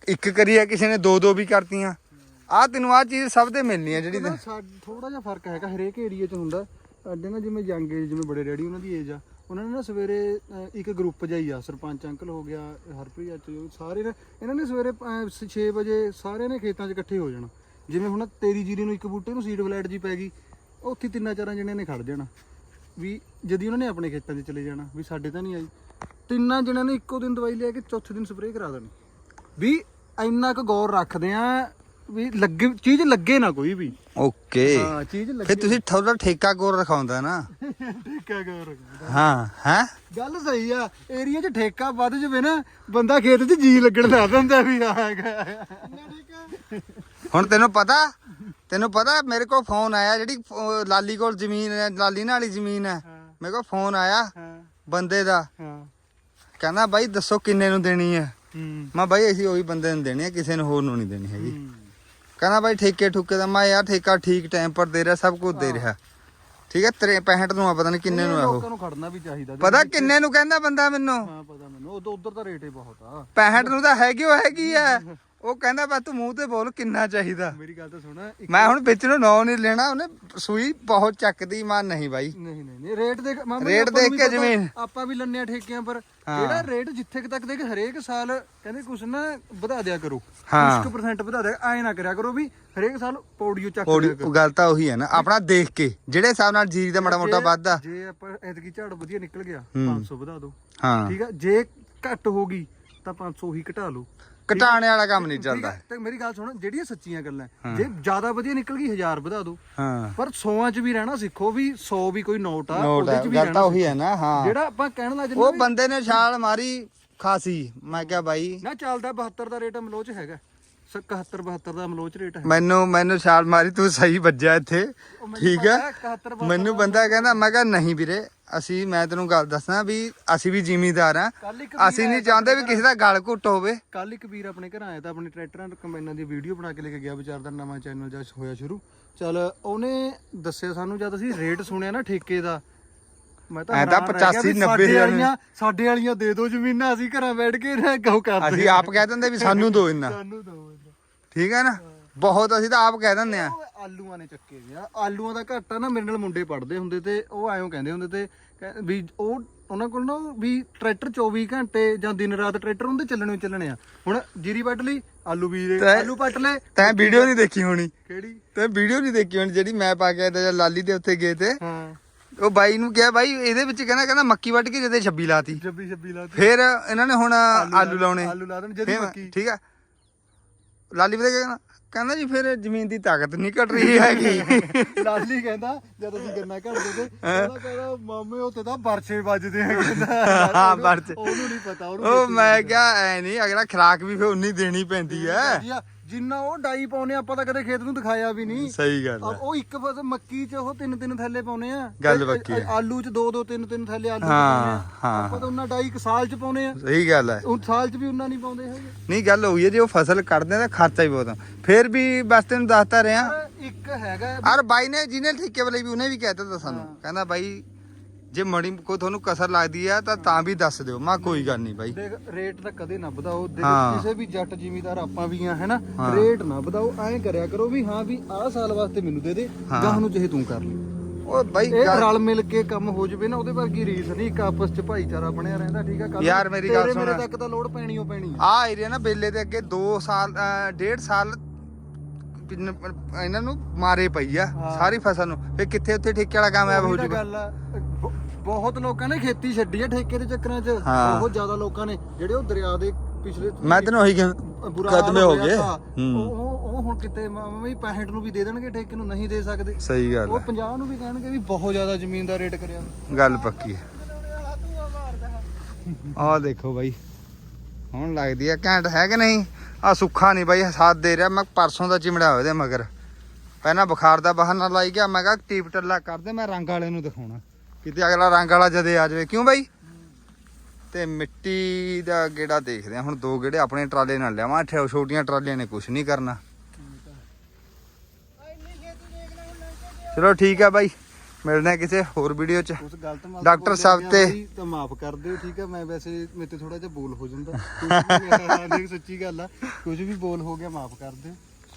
A: ਇੱਕ ਕਰੀ ਆ ਕਿਸੇ ਨੇ ਦੋ ਦੋ ਵੀ ਕਰਤੀਆਂ। ਆ ਤੈਨੂੰ ਆ ਚੀਜ਼ ਸਭ ਤੇ ਮਿਲਣੀ ਆ ਜਿਹੜੀ
B: ਥੋੜਾ ਜਿਹਾ ਫ਼ਰਕ ਹੈਗਾ ਹਰੇਕ ਏਰੀਆ 'ਚ ਹੁੰਦਾ। ਅੱਡੇ ਨਾ ਜਿਵੇਂ ਯੰਗ ਏਜ ਜਿਵੇਂ ਬੜੇ ਡੈਡੀ ਉਹਨਾਂ ਦੀ ਏਜ ਆ। ਉਹਨਾਂ ਨੇ ਨਾ ਸਵੇਰੇ ਅਹ, ਇੱਕ ਗਰੁੱਪ ਜਾਈ ਆ ਸਰਪੰਚ ਅੰਕਲ ਹੋ ਗਿਆ ਹਰਪ੍ਰੀਤ ਚਾਚਾ ਜੀ, ਸਾਰੇ ਨੇ ਇਹਨਾਂ ਨੇ ਸਵੇਰੇ 6 ਵਜੇ ਸਾਰਿਆਂ ਨੇ ਖੇਤਾਂ 'ਚ ਇਕੱਠੇ ਹੋ ਜਾਣਾ। ਜਿਵੇਂ ਹੁਣ ਤੇਰੀ ਜੀਰੀ ਨੂੰ ਇੱਕ ਬੂਟੇ ਨੂੰ ਸੀਡ ਫਲੈਟ ਜੀ ਪੈ ਗਈ ਉੱਥੇ ਤਿੰਨਾਂ ਚਾਰਾਂ ਜਣਿਆਂ ਨੇ ਖੜ ਜਾਣਾ। ਵੀ ਜਦੀ ਉਹਨਾਂ ਨੇ ਆਪਣੇ ਖੇਤਾਂ 'ਚ ਚਲੇ ਜਾਣਾ ਵੀ ਸਾਡੇ ਤਾਂ ਨਹੀਂ ਆਈ ਤਿੰਨਾਂ ਜਣਿਆਂ ਨੇ ਇੱਕੋ ਦਿਨ ਦਵਾਈ ਲਿਆ ਕੇ ਚੌਥੇ ਦਿਨ ਸਪਰੇਅ ਕਰਾ ਦੇਣੀ। ਵੀ ਇੰਨਾ ਕੁ ਗੌਰ ਰੱਖਦੇ ਆ ਵੀ ਲੱਗੇ ਚੀਜ਼ ਲੱਗੇ ਨਾ ਕੋਈ ਵੀ।
A: ਓਕੇ।
B: ਹਾਂ ਚੀਜ਼ ਲੱਗੇ
A: ਫਿਰ ਤੁਸੀਂ ਥੋੜਾ ਠੇਕਾ ਕੋਲ ਰਖਾਉਂਦਾ ਨਾ।
B: ਠੇਕਾ ਗੌਰ ਰੱਖਦਾ
A: ਹਾਂ ਹੈ?
B: ਗੱਲ ਸਹੀ ਆ ਏਰੀਆ 'ਚ ਠੇਕਾ ਵੱਧ ਜਵੇ ਨਾ ਬੰਦਾ ਖੇਤ 'ਚ ਜੀ ਲੱਗਣ ਲੱਗ ਜਾਂਦਾ ਵੀ ਆ ਹੈਗਾ।
A: ਹੁਣ ਤੈਨੂੰ ਪਤਾ ਤੈਨੂੰ ਪਤਾ ਮੇਰੇ ਕੋਲ ਫੋਨ ਆਇਆ ਜਿਹੜੀ ਲਾਲੀ ਕੋਲ ਜ਼ਮੀਨ ਹੈ ਲਾਲੀ ਨਾਲ ਹੀ ਜ਼ਮੀਨ ਹੈ। ਮੇਰੇ ਕੋਲ ਫੋਨ ਆਇਆ ਬੰਦੇ ਦਾ। ਕਹਿੰਦਾ ਬਾਈ ਦੱਸੋ ਕਿੰਨੇ ਨੂੰ ਦੇਣੀ ਹੈ? ਮੈਂ ਬਾਈ ਅਸੀਂ ਉਹੀ ਬੰਦੇ ਨੂੰ ਦੇਣੀ ਹੈ ਕਿਸੇ ਨੂੰ ਹੋਰ ਨੂੰ ਨਹੀਂ ਦੇਣੀ ਹੈਗੀ। ਕਹਿੰਦਾ ਬਾਈ ਠੇਕੇ ਠੁਕੇ ਦਾ। ਮੈਂ ਯਾਰ ਠੇਕਾ ਠੀਕ ਟਾਈਮ ਪਰ ਦੇ ਰਿਹਾ ਸਭ ਕੁਝ ਦੇ ਰਿਹਾ। ਠੀਕ ਹੈ 65 ਨੂੰ ਆ ਪਤਾ ਨਹੀਂ ਕਿੰਨੇ ਨੂੰ ਆ ਉਹ।
B: ਲੋਕਾਂ ਨੂੰ ਖੜਨਾ ਵੀ ਚਾਹੀਦਾ।
A: ਪਤਾ ਕਿੰਨੇ ਨੂੰ ਕਹਿੰਦਾ ਬੰਦਾ ਮੈਨੂੰ?
B: ਹਾਂ ਪਤਾ ਮੈਨੂੰ। ਉਧਰ ਉਧਰ ਦਾ ਰੇਟ ਹੀ ਬਹੁਤ ਆ।
A: 65 ਨੂੰ ਤਾਂ ਹੈਗੀ ਉਹ ਹੈਗੀ ਆ। ਉਹ ਕਹਿੰਦਾ ਬਸ ਤੂੰ ਮੂੰਹ ਤੇ ਬੋਲ ਕਿੰਨਾ ਚਾਹੀਦਾ
B: ਮੇਰੀ ਗੱਲ ਤਾਂ ਸੁਣ
A: ਮੈਂ ਹੁਣ ਵਿੱਚ ਨੂੰ ਨੌ ਨਹੀਂ ਲੈਣਾ ਉਹਨੇ ਸੂਈ ਬਹੁਤ ਚੱਕਦੀ ਮਾਨ ਨਹੀਂ ਬਾਈ
B: ਨਹੀਂ ਨਹੀਂ ਨਹੀਂ ਰੇਟ ਦੇਖ ਮਾਮਾ
A: ਰੇਟ ਦੇਖ ਕੇ ਜ਼ਮੀਨ।
B: ਆਪਾਂ ਵੀ ਲੰਨੇ ਠੇਕਿਆਂ ਪਰ। ਜਿਹੜਾ ਰੇਟ ਜਿੱਥੇ ਤੱਕ ਦੇਖ ਹਰੇਕ ਸਾਲ ਕਹਿੰਦੇ ਕੁਛ ਨਾ ਵਧਾ ਦਿਆ ਕਰੋ
A: ਹਾਂ।
B: ਕੁਛ ਪਰਸੈਂਟ ਵਧਾ ਦਿਆ ਐ ਨਾ ਕਰਿਆ ਕਰੋ ਵੀ ਹਰੇਕ ਸਾਲ ਪੌੜੀਓ ਚੱਕ ਲਿਆ ਕਰੋ
A: ਗੱਲ ਤਾਂ ਉਹੀ ਹੈ ਨਾ ਆਪਣਾ ਦੇਖ ਕੇ ਜਿਹੜੇ ਹਿਸਾਬ ਨਾਲ ਜੀਰੀ ਦਾ ਮਾੜਾ ਮੋਟਾ ਵੱਧਦਾ
B: ਜੇ ਆਪਾਂ ਐਤਕੀ ਝਾੜ ਵਧੀਆ ਨਿਕਲ ਗਿਆ
A: ਹੂੰ।
B: 500 ਵਧਾ ਦਿਓ
A: ਹਾਂ
B: ਠੀਕ ਆ ਜੇ ਘੱਟ ਹੋ ਗਈ ਤਾਂ 500 ਹੀ ਘਟਾ ਲਓ
A: ਘਟਾਣੇ ਵਾਲਾ ਕੰਮ ਨਹੀਂ ਚੱਲਦਾ।
B: ਤੇ ਮੇਰੀ ਗੱਲ ਸੁਣ ਜਿਹੜੀਆਂ ਸੱਚੀਆਂ ਗੱਲਾਂ ਜੇ ਜ਼ਿਆਦਾ ਵਧੀਆ ਨਿਕਲ ਗਈ 1000 ਵਧਾ ਦਿਓ
A: ਹਾਂ।
B: ਪਰ 100 ਚ ਵੀ ਰਹਿਣਾ ਸਿੱਖੋ ਵੀ 100 ਵੀ ਕੋਈ ਨੋਟ ਆ ਉਹਦੇ ਚ ਵੀ ਰਹਿਣਾ
A: ਤਾਂ ਉਹੀ ਹੈ ਨਾ ਹਾਂ।
B: ਜਿਹੜਾ ਆਪਾਂ ਕਹਿਣ ਲੱਗ
A: ਉਹ ਬੰਦੇ ਨੇ ਛਾਲ ਮਾਰੀ ਖਾਸੀ। ਮੈਂ ਕਿਹਾ ਬਾਈ
B: ਨਾ ਚੱਲਦਾ 72 ਦਾ ਰੇਟ ਅਮਲੋਚ ਹੈਗਾ। 71 72 ਦਾ ਅਮਲੋਚ ਰੇਟ ਹੈ
A: ਮੈਨੂੰ ਮੈਨੂੰ ਛਾਲ ਮਾਰੀ ਤੂੰ ਸਹੀ ਵੱਜਿਆ ਇੱਥੇ। ਠੀਕ ਹੈ।
B: 71 72
A: ਮੈਨੂੰ ਬੰਦਾ ਕਹਿੰਦਾ ਮੈਂ ਕਿਹਾ ਨਹੀਂ ਵੀਰੇ ਅਸੀਂ ਮੈਂ ਤੈਨੂੰ ਗੱਲ ਦੱਸਣਾ ਵੀ ਅਸੀਂ ਵੀ ਜ਼ਿਮੀਦਾਰ ਆ
B: ਕੱਲ ਇੱਕ
A: ਅਸੀਂ ਨਹੀਂ ਚਾਹੁੰਦੇ ਵੀ ਕਿਸੇ ਦਾ ਗਲ ਘੁੱਟ ਹੋਵੇ।
B: ਕੱਲ ਇੱਕ ਵੀਰ ਆਪਣੇ ਘਰ ਆਇਆ ਤਾਂ ਆਪਣੇ ਟਰੈਕਟਰਾਂ ਤੇ ਕੰਬਾਈਨਾਂ ਦੀ ਵੀਡੀਓ ਬਣਾ ਕੇ ਲੈ ਕੇ ਗਿਆ ਵਿਚਾਰ ਦਾ ਨਵਾਂ ਚੈਨਲ ਜਦ ਹੋਇਆ ਸ਼ੁਰੂ। ਚਲ ਉਹਨੇ ਦੱਸਿਆ ਸਾਨੂੰ ਜਦ ਅਸੀਂ ਰੇਟ ਸੁਣਿਆ ਨਾ ਠੇਕੇ ਦਾ ਮੈਂ ਤਾਂ
A: ਐਂ ਤਾਂ
B: ਹੈਰਾਨ ਰਹਿ ਗਿਆ ਵੀ
A: 85 90
B: ਸਾਡੇ
A: ਹਜ਼ਾਰ।
B: ਵਾਲੀਆਂ ਸਾਡੇ ਵਾਲੀਆਂ ਦੇ ਦਿਓ ਜ਼ਮੀਨਾਂ ਅਸੀਂ ਘਰਾਂ ਬੈਠ ਕੇ ਨਾ ਗਾਉ ਕਰਦੇ
A: ਅਸੀਂ ਆਪ ਕਹਿ ਦਿੰਦੇ ਵੀ ਸਾਨੂੰ ਦੋ ਇੰਨਾ।
B: ਸਾਨੂੰ ਇੰਨਾ।
A: ਠੀਕ ਹੈ ਨਾ? ਬਹੁਤ ਅਸੀਂ ਤਾਂ ਆਪ ਕਹਿ ਦਿੰਦੇ ਆ
B: ਉਹ ਆਲੂਆਂ ਨੇ ਚੱਕੇ ਆ। ਆਲੂਆਂ ਦਾ ਘਾਟਾ ਨਾ ਮੇਰੇ ਨਾਲ ਮੁੰਡੇ ਪੜਦੇ ਹੁੰਦੇ ਤੇ ਉਹ ਐਂ ਕਹਿੰਦੇ ਹੁੰਦੇ ਤੇ ਕਹਿ- ਵੀ ਉਹ ਉਹਨਾਂ ਕੋਲ ਨਾ ਵੀ ਟਰੈਕਟਰ 24 ਘੰਟੇ ਜਾਂ ਦਿਨ ਰਾਤ ਟਰੈਕਟਰ ਹੁੰਦੇ ਚੱਲਣੇ ਹੀ ਚੱਲਣੇ ਆ। ਹੁਣ ਜੀਰੀ ਵੱਢ ਲਈ ਆਲੂ ਬੀਜ ਲਏ
A: ਤੈਂ-
B: ਆਲੂ ਪੱਟ ਲਏ।
A: ਤੈਂ ਵੀਡੀਓ ਨਹੀਂ ਦੇਖੀ ਹੋਣੀ।
B: ਕਿਹੜੀ?
A: ਤੈਂ ਵੀਡੀਓ ਨਹੀਂ ਦੇਖੀ ਹੋਣੀ ਜਿਹੜੀ ਮੈਂ ਪਾ ਕੇ ਆਇਆ ਤਾ ਜਦ ਲਾਲੀ ਦੇ ਉੱਤੇ ਗਏ ਤੇ।
B: ਹਾਂ।
A: ਉਹ ਬਾਈ ਨੂੰ ਕਿਹਾ ਬਾਈ ਇਹਦੇ ਵਿੱਚ ਕਹਿੰਦਾ ਕਹਿੰਦਾ ਮੱਕੀ ਵੱਢ ਕੇ ਜਦੇ 26 ਲਾਤੀ।
B: 26 26 ਲਾ
A: ਫਿਰ ਇਹਨਾਂ ਨੇ ਹੁਣ ਆਲੂ ਲਾਉਣੇ।
B: ਆਲੂ ਲਾ ਦੇਣ ਜਦੀ
A: ਫਿਰ-
B: ਮੱਕੀ।
A: ਠੀਕ ਆ। ਲਾਲੀ ਪਤਾ ਕੀ ਕਹਿੰਦਾ ਕਹਿੰਦਾ ਜੀ ਫਿਰ ਜ਼ਮੀਨ ਦੀ ਤਾਕਤ ਨਹੀਂ ਘਟ ਰਹੀ ਹੈਗੀ।
B: ਲਾਲੀ ਕਹਿੰਦਾ ਜਦ ਅਸੀਂ ਗੰਨਾ ਘੜਦੇ ਤੇ ਕਹਿੰਦਾ ਕਹਿੰਦਾ ਮਾਮੇ ਉੱਤੇ ਤਾਂ ਵਰਛੇ ਵੱਜਦੇ ਆ ਕਹਿੰਦਾ।
A: ਹਾਂ, ਵਰਛੇ।
B: ਉਹਨੂੰ ਨਹੀਂ ਪਤਾ
A: ਉਹ ਮੈਂ ਕਿਹਾ ਐ ਨਹੀਂ ਅਗਲਾ ਖਰਾਕ ਵੀ ਫਿਰ ਉਨੀ ਦੇਣੀ ਪੈਂਦੀ ਐ
B: ਵਧੀਆ। ਜਿੰਨਾ ਉਹ ਡਾਈ ਪਾਉਨੇ ਆਪਾਂ ਤਾਂ ਕਦੇ ਖੇਤ ਨੂੰ ਦਿਖਾਇਆ ਵੀ ਨਹੀਂ।
A: ਸਹੀ ਗੱਲ
B: ਆ-
A: ਹੈ
B: ਉਹ ਇੱਕ ਫਸ ਮੱਕੀ ਚ ਉਹ ਤਿੰਨ ਤਿੰਨ ਥੈਲੇ ਪਾਉਨੇ ਆ।
A: ਗੱਲ ਪੱਕੀ ਹੈ।
B: ਆਲੂ ਚ ਦੋ ਦੋ ਤਿੰਨ ਤਿੰਨ ਥੈਲੇ ਆਲੂ
A: ਹਾਂ,
B: ਆ।
A: ਹਾਂ।
B: ਆਪਾਂ ਤਾਂ ਉਹਨਾਂ ਡਾਈ ਇੱਕ ਸਾਲ ਚ ਪਾਉਨੇ ਆ।
A: ਸਹੀ ਗੱਲ ਹੈ
B: ਉਹ ਸਾਲ ਚ ਵੀ ਉਹਨਾਂ ਨਹੀਂ ਪਾਉਂਦੇ ਹੈਗੇ।
A: ਨਹੀਂ ਗੱਲ ਹੋਈ ਹੈ ਜੇ ਉਹ ਫਸਲ ਕੱਢਦੇ ਆ ਤਾਂ ਖਰਚਾ ਹੀ ਬਹੁਤ ਆ। ਫਿਰ ਵੀ ਬਸ ਤੈਨੂੰ ਦੱਸਤਾ ਰਿਹਾ।
B: ਇੱਕ ਹੈਗਾ।
A: ਔਰ ਬਾਈ ਨੇ ਜਿਹਨੇ ਠੇਕੇ ਵਾਲੇ ਵੀ ਉਹਨੇ ਵੀ ਕਹਿ ਦਿੱਤਾ ਸਾਨੂੰ। ਕਹਿੰਦਾ ਬਾਈ ਜੇ ਮੜੀ ਕੋਈ ਤੁਹਾਨੂੰ ਕਸਰ ਲੱਗਦੀ ਆ ਤਾਂ ਤਾਂ ਵੀ ਦੱਸ ਦਿਓ ਮੈਂ ਕੋਈ ਗੱਲ ਨਹੀਂ ਬਾਈ
B: ਦੇਖ ਰੇਟ ਤਾਂ ਕਦੇ ਨਾ ਵਧਾਓ ਦੇਖ
A: ਹਾਂ।
B: ਕਿਸੇ ਵੀ ਜੱਟ ਜ਼ਿਮੀਦਾਰ ਆਪਾਂ ਵੀ ਆ ਹੈਨਾ
A: ਹਾਂ।
B: ਰੇਟ ਨਾ ਵਧਾਓ ਐਂ ਕਰਿਆ ਕਰੋ ਵੀ ਹਾਂ ਵੀ ਆਹ ਸਾਲ ਵਾਸਤੇ ਮੈਨੂੰ ਦੇ ਦੇ
A: ਹਾਂ।
B: ਗਾਹ ਨੂੰ ਚਾਹੇ ਤੂੰ ਕਰ ਲਈ
A: ਉਹ ਬਾਈ
B: ਇਹ
A: ਗੱਲ-
B: ਰਲ ਮਿਲ ਕੇ ਕੰਮ ਹੋ ਜਵੇ ਨਾ ਉਹਦੇ ਵਰਗੀ ਰੀਸ ਨਹੀਂ ਇੱਕ ਆਪਸ ਚ ਭਾਈਚਾਰਾ ਬਣਿਆ ਰਹਿੰਦਾ ਠੀਕ ਆ ਕੱਲ੍ਹ ਨੂੰ
A: ਯਾਰ ਮੇਰੀ ਗੱਲ
B: ਤੇਰੇ ਮੇਰੇ
A: ਸੁਣ।
B: ਤੱਕ ਤਾਂ ਲੋੜ ਪੈਣੀ ਓ ਪੈਣੀ ਆ
A: ਆ ਏਰੀਆ ਨਾ ਬੇਲੇ ਦੇ ਅੱਗੇ 2 ਸਾਲ ਅਹ, ਡੇਢ ਸਾਲ ਪਿੰਨ- ਇਹਨਾਂ ਨੂੰ ਮਾਰੇ ਪਈ ਆ
B: ਹਾਂ।
A: ਸਾਰੀ ਫਸਲ ਨੂੰ ਫੇ ਕਿੱਥੇ ਉੱਥੇ ਠੇਕੇ ਵਾਲਾ ਕਾਮਯਾਬ ਹੋ
B: ਉਹੀ ਤਾਂ
A: ਜੂਗਾ
B: ਗੱਲ ਆ ਬਹੁਤ ਲੋਕਾਂ ਨੇ ਖੇਤੀ ਛੱਡੀ ਆ ਠੇਕੇ ਦੇ ਚੱਕਰਾਂ 'ਚ।
A: ਹਾਂ।
B: ਬਹੁਤ ਜ਼ਿਆਦਾ ਲੋਕਾਂ ਨੇ। ਜਿਹੜੇ ਉਹ ਦਰਿਆ ਦੇ ਪਿਛਲੇ
A: ਮੈਂ ਤੈਨੂੰ ਉਹੀ ਕਿਹਾ
B: ਬੁਰਾ ਹਾਲ
A: ਕਦਮੇ ਹੋ ਗਏ।
B: ਤਾਂ।
A: ਹੂੰ।
B: ਉਹ ਉਹ- ਉਹ ਹੁਣ ਕਿਤੇ ਮੰਮੀ 65 ਨੂੰ ਵੀ ਦੇ ਦੇਣਗੇ ਠੇਕੇ ਨੂੰ ਨਹੀਂ ਦੇ ਸਕਦੇ।
A: ਸਹੀ ਗੱਲ
B: ਉਹ
A: ਹੈ
B: 50 ਨੂੰ ਵੀ ਕਹਿਣਗੇ ਵੀ ਬਹੁਤ ਜ਼ਿਆਦਾ ਜ਼ਮੀਨ ਦਾ ਰੇਟ ਕਰਿਆ।
A: ਗੱਲ ਪੱਕੀ ਹੈ ਆਹ ਦੇਖੋ ਬਾਈ। ਹੁਣ ਲੱਗਦੀ ਆ ਘੈਂਟ ਹੈ ਕਿ ਨਹੀਂ? ਆ ਸੁੱਖਾ ਨਹੀਂ ਬਾਈ ਸਾਥ ਦੇ ਰਿਹਾ। ਮੈਂ ਪਰਸੋਂ ਦਾ ਚਿਮੜਾ ਹੋਇਆ ਇਹਦੇ ਮਗਰ। ਪਹਿਲਾਂ ਬੁਖਾਰ ਦਾ ਬਹਾਨਾ ਲਾਈ ਗਿਆ। ਮੈਂ ਕਿਹਾ ਟੀਪ ਟੱਲਾ ਕਰਦੇ ਮੈਂ ਰੰਗ ਵਾਲੇ ਨੂੰ ਦਿਖਾਉਣਾ। ਕਿਤੇ ਅਗਲਾ ਰੰਗ ਵਾਲਾ ਜਦੇ ਆ ਜਾਵੇ। ਕਿਉਂ ਬਾਈ? ਤੇ ਮਿੱਟੀ ਦਾ ਗੇੜਾ ਦੇਖਦੇ ਆ। ਹੁਣ ਦੋ ਗੇੜੇ ਆਪਣੇ ਟਰਾਲੇ ਨਾਲ ਲਿਆਵਾਂ। ਛੋਟੀਆਂ ਟਰਾਲੀਆਂ ਨੇ ਕੁਝ ਨਹੀਂ ਕਰਨਾ। ਚਲੋ ਠੀਕ ਆ ਬਾਈ। ਮਿਲਦੇ ਆ ਕਿਸੇ ਹੋਰ ਵੀਡੀਓ 'ਚ। ਡਾਕਟਰ ਸਾਹਿਬ ਤੇ-
B: ਤਾਂ ਮਾਫ ਕਰ ਦਿਓ ਠੀਕ ਹੈ ਮੈਂ ਵੈਸੇ ਮੇਰੇ ਤੇ ਥੋੜਾ ਜਿਹਾ ਬੋਲ ਹੋ ਜਾਂਦਾ। ਸੱਚੀ ਗੱਲ ਆ। ਕੁਝ ਵੀ ਬੋਲ ਹੋ ਗਿਆ ਮਾਫ ਕਰ ਦਿਓ।